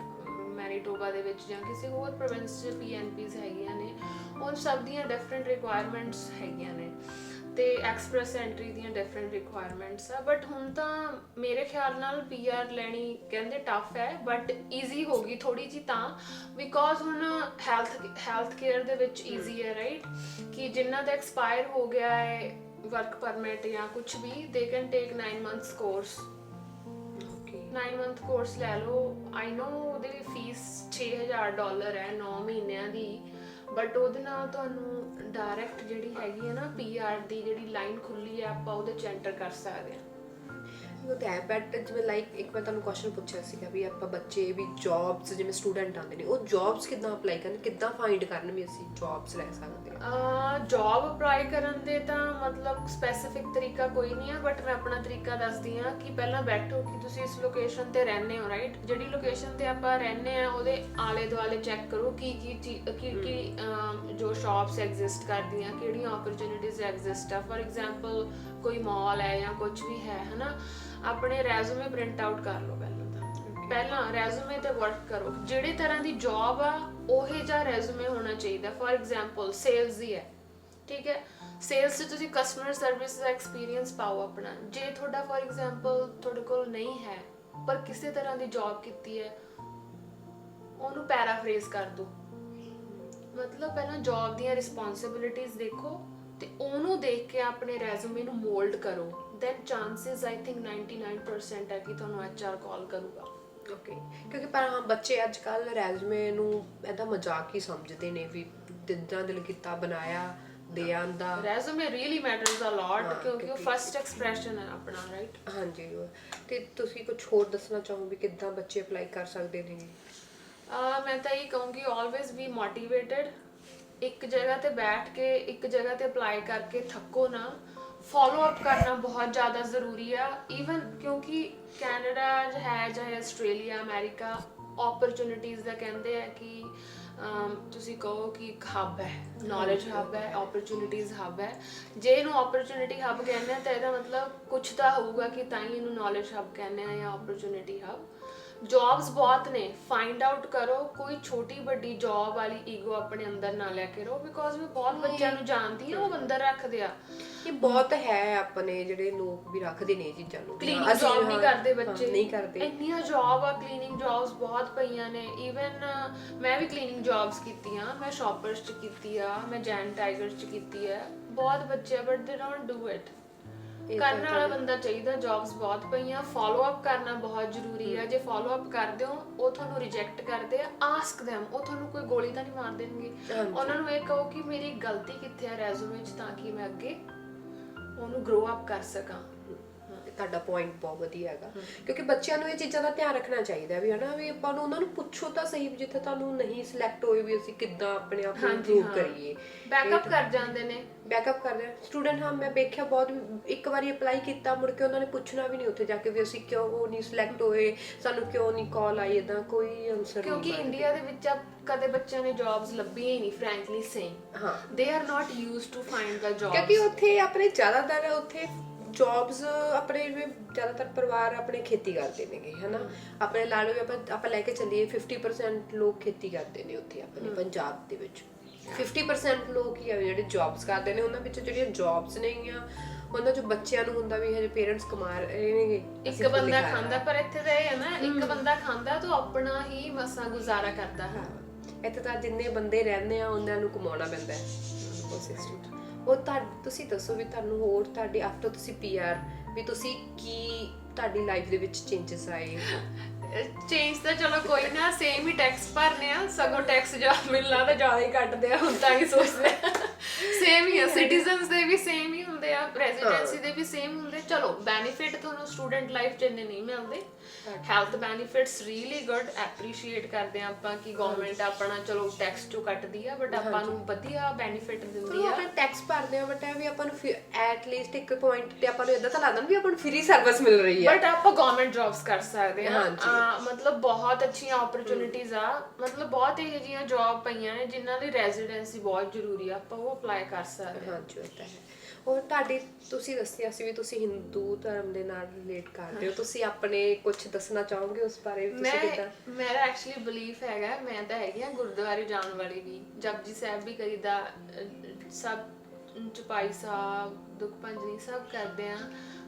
ਮੈਨੀਟੋਬਾ ਦੇ ਵਿੱਚ ਜਾਂ ਕਿਸੇ ਹੋਰ ਪ੍ਰੋਵਿੰਸ 'ਚ ਪੀਐਨਪੀਸ ਹੈਗੀਆਂ ਨੇ, ਉਹ ਸਭ ਦੀਆਂ ਡਿਫਰੈਂਟ ਰਿਕੁਆਇਰਮੈਂਟਸ ਹੈਗੀਆਂ ਨੇ ਤੇ ਐਕਸਪ੍ਰੈਸ ਐਂਟਰੀ ਦੀਆਂ ਡਿਫਰੈਂਟ ਰਿਕੁਆਇਰਮੈਂਟਸ ਆ। ਬਟ ਹੁਣ ਤਾਂ ਮੇਰੇ ਖਿਆਲ ਨਾਲ ਪੀਆਰ ਲੈਣੀ ਕਹਿੰਦੇ ਟਫ ਹੈ ਬਟ ਈਜ਼ੀ ਹੋ ਗਈ ਥੋੜੀ ਜੀ ਤਾਂ ਬਿਕੋਜ਼ ਹੁਣ ਹੈਲਥ ਹੈਲਥ ਕੇਅਰ ਦੇ ਵਿੱਚ ਈਜ਼ੀ ਹੈ ਰਾਈਟ ਕਿ ਜਿਨ੍ਹਾਂ ਦਾ ਐਕਸਪਾਇਰ ਹੋ ਗਿਆ ਹੈ ਵਰਕ ਪਰਮਿਟ ਜਾਂ ਕੁਝ ਵੀ they can take 9 months course 9 month course ਲੈ ਲਓ। ਆਈ نو ਉਹਦੀ ਫੀਸ 6000 ਡਾਲਰ ਹੈ 9 ਮਹੀਨਿਆਂ ਦੀ। ਬਟ ਉਹਦੇ ਨਾਲ ਤੁਹਾਨੂੰ ਡਾਇਰੈਕਟ ਜਿਹੜੀ ਹੈਗੀ ਹੈ ਨਾ ਪੀਆਰ ਦੀ ਜਿਹੜੀ ਲਾਈਨ ਖੁੱਲੀ ਹੈ, ਆਪਾਂ ਉਹਦੇ ਚ ਐਂਟਰ ਕਰ ਸਕਦੇ ਹਾਂ। ਉਹ ਤਾਂ ਹੈ ਬਟ ਜਿਵੇਂ ਲਾਈਕ ਇੱਕ ਮੈਂ ਤੁਹਾਨੂੰ ਕੁਐਸਚਨ ਪੁੱਛਿਆ ਸੀਗਾ ਵੀ ਆਪਾਂ ਬੱਚੇ ਵੀ ਜੌਬਸ ਜਿਵੇਂ ਸਟੂਡੈਂਟ ਆਉਂਦੇ ਨੇ, ਉਹ ਜੌਬਸ ਕਿੱਦਾਂ ਅਪਲਾਈ ਕਰਨ, ਕਿੱਦਾਂ ਫਾਈਂਡ ਕਰਨ ਵੀ ਅਸੀਂ ਜੌਬਸ ਲੈ ਸਕਦੇ ਜੌਬ ਅਪਲਾਈ ਕਰਨ ਦੇ ਤਾਂ ਮਤਲਬ ਸਪੈਸੀਫਿਕ ਤਰੀਕਾ ਕੋਈ ਨਹੀਂ ਆ ਬਟ ਮੈਂ ਆਪਣਾ ਤਰੀਕਾ ਦੱਸਦੀ ਹਾਂ ਕਿ ਪਹਿਲਾਂ ਬੈਠੋ ਕਿ ਤੁਸੀਂ ਇਸ ਲੋਕੇਸ਼ਨ ਤੇ ਰਹਿੰਦੇ ਹੋ ਰਾਈਟ ਜਿਹੜੀ ਲੋਕੇਸ਼ਨ ਤੇ ਆਪਾਂ ਰਹਿੰਦੇ ਆ ਉਹਦੇ ਆਲੇ ਦੁਆਲੇ ਚੈੱਕ ਕਰੋ ਕੀ ਕੀ ਕੀ ਕੀ ਜੋ ਸ਼ਾਪਸ ਐਗਜ਼ਿਸਟ ਕਰਦੀਆਂ ਕਿਹੜੀਆਂ ਓਪਰਚੁਨਿਟੀਜ਼ ਐਗਜ਼ਿਸਟ ਆ। ਫੋਰ ਐਗਜ਼ਾਮਪਲ ਕੋਈ ਮਾਲ ਹੈ ਜਾਂ ਕੁਝ ਵੀ ਹੈ ਹਨਾ? ਆਪਣੇ ਰੈਜ਼ੂਮੇ ਪ੍ਰਿੰਟ ਆਊਟ ਕਰ ਲਓ ਪਹਿਲਾਂ। ਪਹਿਲਾਂ ਰੈਜ਼ੂਮੇ ਤੇ ਵਰਕ ਕਰੋ। ਜਿਹੜੇ ਤਰ੍ਹਾਂ ਦੀ ਜੌਬ ਆ, ਉਹੇ ਜਿਹਾ ਰੈਜ਼ੂਮੇ ਹੋਣਾ ਚਾਹੀਦਾ। ਫੋਰ ਐਗਜ਼ਾਮਪਲ ਸੇਲਸ ਦੀ ਹੈ। ਠੀਕ ਹੈ? ਸੇਲਸ 'ਚ ਤੁਸੀਂ ਕਸਟਮਰ ਸਰਵਿਸ ਦਾ ਐਕਸਪੀਰੀਅੰਸ ਪਾਓ ਆਪਣਾ। ਜੇ ਤੁਹਾਡਾ ਫੋਰ ਐਗਜ਼ਾਮਪਲ ਤੁਹਾਡੇ ਕੋਲ ਨਹੀਂ ਹੈ, ਪਰ ਕਿਸੇ ਤਰ੍ਹਾਂ ਦੀ ਜੌਬ ਕੀਤੀ ਹੈ, ਉਹਨੂੰ ਪੈਰਾਫਰੇਜ਼ ਕਰ ਦਿਓ। ਮਤਲਬ ਪਹਿਲਾਂ ਜੌਬ ਦੀਆਂ ਰਿਸਪੌਂਸਿਬਿਲਿਟੀਆਂ ਦੇਖੋ ਤੇ ਉਹਨੂੰ ਦੇਖ ਕੇ ਆਪਣੇ ਰੈਜ਼ੂਮੇ ਨੂੰ ਮੋਲਡ ਕਰੋ। ਦੈਨ ਚਾਂਸਸ ਆਈ ਥਿੰਕ 99% ਹੈ ਕਿ ਤੁਹਾਨੂੰ ਐਚਆਰ ਕਾਲ ਕਰੂਗਾ। ਓਕੇ ਕਿਉਂਕਿ ਪਰ ਹਾਂ ਬੱਚੇ ਅੱਜ ਕੱਲ ਰੈਜ਼ੂਮੇ ਨੂੰ ਇਹਦਾ ਮਜ਼ਾਕ ਹੀ ਸਮਝਦੇ ਨੇ ਵੀ ਜਿੱਦਾਂ ਦਿਲ ਕੀਤਾ ਬਣਾਇਆ ਦੇ ਆਂਦਾ। Resume really matters a lot ਕਿਉਂਕਿ ਉਹ ਫਰਸਟ ਐਕਸਪ੍ਰੈਸ਼ਨ ਹੈ ਆਪਣਾ ਰਾਈਟ ਹਾਂਜੀ। ਤੇ ਤੁਸੀਂ ਕੁਝ ਹੋਰ ਦੱਸਣਾ ਚਾਹੋ ਵੀ ਕਿੱਦਾਂ ਬੱਚੇ ਅਪਲਾਈ ਕਰ ਸਕਦੇ ਨੇ? ਮੈਂ ਤਾਂ ਇਹ ਕਹੂੰਗੀ ਆਲਵੇਜ਼ ਬੀ ਮੋਟੀਵੇਟਡ ਇੱਕ ਜਗ੍ਹਾ ਤੇ ਬੈਠ ਕੇ ਇੱਕ ਜਗ੍ਹਾ ਤੇ ਅਪਲਾਈ ਕਰਕੇ ਥੱਕੋ ਨਾ। ਫੋਲੋ ਅਪ ਕਰਨਾ ਬਹੁਤ ਜ਼ਿਆਦਾ ਜ਼ਰੂਰੀ ਆ ਈਵਨ ਕਿਉਂਕਿ ਕੈਨੇਡਾ ਜ ਹੈ ਚਾਹੇ ਆਸਟ੍ਰੇਲੀਆ ਅਮਰੀਕਾ ਓਪਰਚ्युनिटीज ਦਾ ਕਹਿੰਦੇ ਆ ਕਿ ਤੁਸੀਂ ਕਹੋ ਕਿ ਇੱਕ ਹੱਬ ਹੈ ਨੌਲੇਜ ਹੱਬ ਹੈ ਓਪਰਚ्युनिटीज ਹੱਬ ਹੈ ਜੇ ਇਹਨੂੰ ਓਪਰਚੁਨਿਟੀ ਹੱਬ ਕਹਿੰਦੇ ਆ ਤਾਂ ਇਹਦਾ ਮਤਲਬ ਕੁਝ ਤਾਂ ਹੋਊਗਾ ਕਿ ਤਾਂ ਹੀ ਇਹਨੂੰ ਨੌਲੇਜ ਹੱਬ ਕਹਿੰਦੇ ਆ ਜਾਂ ਓਪਰਚੁਨਿਟੀ ਹੱਬ ਜੌਬਸ ਬਹੁਤ ਨੇ। ਫਾਈਂਡ ਆਊਟ ਕਰੋ ਕੋਈ ਛੋਟੀ ਵੱਡੀ ਜੌਬ ਵਾਲੀ ਈਗੋ ਆਪਣੇ ਅੰਦਰ ਨਾ ਲੈ ਕੇ ਰਹੋ ਬਿਕੋਜ਼ ਮੈਂ ਬਹੁਤ ਬੱਚਿਆਂ ਨੂੰ ਜਾਣਦੀ ਹਾਂ ਉਹ ਅੰਦਰ ਰੱਖਦੇ ਆ। ਇਹ ਬਹੁਤ ਹੈ ਆਪਣੇ ਜਿਹੜੇ ਲੋਕ ਵੀ ਰੱਖਦੇ ਨੇ ਇਹ ਚੀਜ਼ਾਂ ਨੂੰ। ਕਲੀਨਿੰਗ ਜੌਬ ਨਹੀਂ ਕਰਦੇ ਬੱਚੇ। ਨਹੀਂ ਕਰਦੇ। ਇੰਨੀਆਂ ਜੌਬ ਆ ਕਲੀਨਿੰਗ ਜੌਬਸ ਬਹੁਤ ਪਈਆਂ ਨੇ। ਈਵਨ ਮੈਂ ਵੀ ਕਲੀਨਿੰਗ ਜੌਬਸ ਕੀਤੀਆਂ ਮੈਂ ਸ਼ਾਪਰਸ ਚ ਕੀਤੀ ਆ ਮੈਂ ਜੈਨ ਟਾਈਗਰਸ ਚ ਕੀਤੀ ਆ। ਬਹੁਤ ਬੱਚੇ but they don't do it ਕਰਨ ਵਾਲਾ ਬੰਦਾ ਚਾਹੀਦਾ ਜੌਬਸ ਬਹੁਤ ਪਈਆਂ ਫਾਲੋ ਅਪ ਕਰਨਾ ਬਹੁਤ ਜ਼ਰੂਰੀ ਹੈ। ਜੇ ਫਾਲੋ ਅਪ ਕਰਦੇ ਹੋ ਉਹ ਤੁਹਾਨੂੰ ਰਿਜੈਕਟ ਕਰਦੇ ਆ ਆਸਕ them ਉਹ ਤੁਹਾਨੂੰ ਕੋਈ ਗੋਲੀ ਤਾਂ ਨਹੀਂ ਮਾਰ ਦੇਣਗੇ। ਉਹਨਾਂ ਨੂੰ ਇਹ ਕਹੋ ਕਿ ਮੇਰੀ ਗਲਤੀ ਕਿੱਥੇ ਹੈ ਰੈਜ਼ੂਮੇ 'ਚ ਤਾਂ ਕਿ ਮੈਂ ਅੱਗੇ ਉਹਨੂੰ ਗਰੋ ਅਪ ਕਰ ਸਕਾਂ। ਤੁਹਾਡਾ ਪੁਆਇੰਟ ਬਹੁਤ ਵਧੀਆ ਹੈਗਾ। ਕਿਉਂਕਿ ਬੱਚਿਆਂ ਨੂੰ ਇਹ ਚੀਜ਼ਾਂ ਦਾ ਧਿਆਨ ਰੱਖਣਾ ਚਾਹੀਦਾ ਵੀ ਹਨਾ ਵੀ ਆਪਾਂ ਨੂੰ ਉਹਨਾਂ ਨੂੰ ਪੁੱਛੋ ਤਾਂ ਸਹੀ ਜਿੱਥੇ ਤੁਹਾਨੂੰ ਨਹੀਂ ਸਿਲੈਕਟ ਹੋਏ ਵੀ ਅਸੀਂ ਕਿੱਦਾਂ ਆਪਣੇ ਆਪ ਨੂੰ ਇੰਪਰੂਵ। ਕਰੀਏ। ਬੈਕਅਪ ਕਰ ਜਾਂਦੇ ਨੇ। ਬੈਕਅਪ ਕਰਦੇ ਸਟੂਡੈਂਟ ਹਾਂ ਮੈਂ ਵੇਖਿਆ ਬਹੁਤ ਇੱਕ ਵਾਰੀ ਅਪਲਾਈ ਕੀਤਾ ਮੁੜ ਕੇ ਉਹਨਾਂ ਨੇ ਪੁੱਛਣਾ ਵੀ ਨਹੀਂ ਉੱਥੇ ਜਾ ਕੇ ਵੀ ਅਸੀਂ ਕਿਉਂ ਨਹੀਂ ਸਿਲੈਕਟ ਹੋਏ ਸਾਨੂੰ ਕਿਉਂ ਨਹੀਂ ਕਾਲ ਆਈ ਇਦਾਂ ਕੋਈ ਆਨਸਰ ਨਹੀਂ ਕਿਉਂਕਿ ਇੰਡੀਆ ਦੇ ਵਿੱਚ ਆ ਕਦੇ ਬੱਚਿਆਂ ਨੇ ਜੌਬਸ ਲੱਭੀਆਂ ਹੀ ਨਹੀਂ ਫ੍ਰੈਂਕਲੀ ਸੇਇੰਗ ਹਾਂ। They are not used to find the job ਕਿਉਂਕਿ ਉੱਥੇ ਆਪਣੇ ਜ਼ਿਆਦਾਤਰ ਉੱਥੇ ਜੌਬਸ ਆਪਣੇ ਜਿਵੇਂ ਜ਼ਿਆਦਾਤਰ ਪਰਿਵਾਰ ਆਪਣੇ ਖੇਤੀ ਕਰਦੇ ਨੇਗੇ ਹਨਾ? ਆਪਣੇ ਲਾ ਲਓ ਵੀ ਆਪਾਂ ਆਪਾਂ ਲੈ ਕੇ ਚੱਲੀਏ 50% ਲੋਕ ਖੇਤੀ ਕਰਦੇ ਨੇ ਉੱਥੇ ਆਪਣੇ ਪੰਜਾਬ ਦੇ ਵਿੱਚ। 50% ਲੋਕ ਹੀ ਆ ਜਿਹੜੇ ਜੌਬਸ ਕਰਦੇ ਨੇ ਉਹਨਾਂ ਵਿੱਚ ਜਿਹੜੀਆਂ ਜੌਬਸ ਨੇਗੀਆਂ ਉਹਨਾਂ ਚ ਬੱਚਿਆਂ ਨੂੰ ਹੁੰਦਾ ਵੀ ਹਜੇ ਪੇਰੈਂਟਸ ਕਮਾ ਰਹੇ ਨੇਗੇ। ਇੱਕ ਬੰਦਾ ਨਹੀਂ ਖਾਂਦਾ ਪਰ ਇੱਥੇ ਤਾਂ ਇਹ ਹੈ ਨਾ ਇੱਕ ਬੰਦਾ ਖਾਂਦਾ ਤਾਂ ਆਪਣਾ ਹੀ ਮਸਾ ਗੁਜ਼ਾਰਾ ਕਰਦਾ। ਹਾਂ। ਇੱਥੇ ਤਾਂ ਜਿੰਨੇ ਬੰਦੇ ਰਹਿੰਦੇ ਆ ਉਹਨਾਂ ਨੂੰ ਕਮਾਉਣਾ ਪੈਂਦਾ ਹੈ। ਉਹ ਸਿਸਟਮ ਉਹ ਤਾਂ ਤੁਸੀਂ ਦੱਸੋ ਵੀ ਤੁਹਾਨੂੰ ਹੋਰ ਤੁਹਾਡੀ ਆਫਟਰ ਤੁਸੀਂ ਪੀਆਰ ਵੀ ਤੁਸੀਂ ਕੀ ਤੁਹਾਡੀ ਲਾਈਫ ਦੇ ਵਿੱਚ ਚੇਂਜਸ ਆਏ? ਚੇਂਜ ਤਾਂ ਚਲੋ ਕੋਈ ਨਾ ਸੇਮ ਹੀ ਟੈਕਸ ਭਰਨੇ ਆ ਸਗੋਂ ਟੈਕਸ ਜਾ ਮਿਲਣਾ ਤਾਂ ਜ਼ਿਆਦਾ ਹੀ ਕੱਟਦੇ ਆ ਹੁਣ ਤਾਂ ਕੀ ਸੋਚਦੇ ਸੇਮ ਹੀ ਆ ਸਿਟੀਜ਼ਨਸ ਦੇ ਵੀ ਸੇਮ ਹੀ ਹੁੰਦੇ ਆ ਰੈਜ਼ੀਡੈਂਸੀ ਦੇ ਵੀ ਸੇਮ ਹੁੰਦੇ ਚਲੋ ਬੈਨੀਫਿਟ ਤੁਹਾਨੂੰ ਸਟੂਡੈਂਟ ਲਾਈਫ 'ਚ ਇੰਨੇ ਨਹੀਂ ਮਿਲਦੇ। Health benefits really good appreciate ਕਰਦੇ ਆ ਆਪਾਂ ਕਿ ਗਵਰਨਮੈਂਟ ਆਪਣਾ ਚਲੋ ਟੈਕਸ ਤੋਂ ਕੱਟਦੀ ਆ ਬਟ ਆਪਾਂ ਨੂੰ ਵਧੀਆ ਬੈਨੀਫਿਟ ਦਿੰਦੀ ਆ। ਆਪਾਂ ਟੈਕਸ ਭਰਦੇ ਆ ਬਟ ਇਹ ਵੀ ਆਪਾਂ ਨੂੰ ਐਟ ਲੀਸਟ ਇੱਕ ਪੁਆਇੰਟ ਤੇ ਆਪਾਂ ਨੂੰ ਇਦਾਂ ਤਾਂ ਲੱਗਦਾ ਵੀ ਆਪਾਂ ਨੂੰ ਫ੍ਰੀ ਸਰਵਿਸ ਮਿਲ ਰਹੀ ਹੈ ਬਟ ਆਪਾਂ ਗਵਰਨਮੈਂਟ ਜੌਬਸ ਕਰ ਸਕਦੇ। ਅਹ ਮਤਲਬ ਬਹੁਤ ਅੱਛੀਆਂ ਓਪਰਚ्युनिटीज ਆ। ਮਤਲਬ ਬਹੁਤ ਇਹ ਜੀਆਂ ਜੌਬ ਪਈਆਂ ਨੇ ਜਿਨ੍ਹਾਂ ਦੀ ਰੈਜ਼ੀਡੈਂਸੀ ਬਹੁਤ ਜ਼ਰੂਰੀ ਆ। ਆਪਾਂ ਉਹ ਅਪਲਾਈ ਕਰ ਸਕਦੇ ਹਾਂ। ਹਾਂਜੀ ਹੈ। ਔਰ ਤੁਹਾਡੀ ਤੁਸੀਂ ਦੱਸਿਆ ਸੀ ਵੀ ਤੁਸੀਂ ਹਿੰਦੂ ਧਰਮ ਦੇ ਨਾਲ ਰਿਲੇਟ ਕਰਦੇ ਹੋ। ਤੁਸੀਂ ਆਪਣੇ ਕੁਝ ਦੱਸਣਾ ਚਾਹੋਗੇ ਉਸ ਬਾਰੇ ਤੁਸੀਂ ਕਿਦਾਂ? ਮੇਰਾ ਐਕਚੁਅਲੀ ਬਲੀਫ ਹੈਗਾ ਮੈਂ ਤਾਂ ਹੈਗੀ ਆ ਗੁਰਦੁਆਰੇ ਜਾਣ ਵਾਲੀ ਵੀ। ਜਪਜੀ ਸਾਹਿਬ ਵੀ ਕਰੀਦਾ ਸਭ ਚੁਪਾਈ ਸਾਹਿਬ ਦੁਖ ਪੰਜਨੀ ਕਰਦੇ ਆ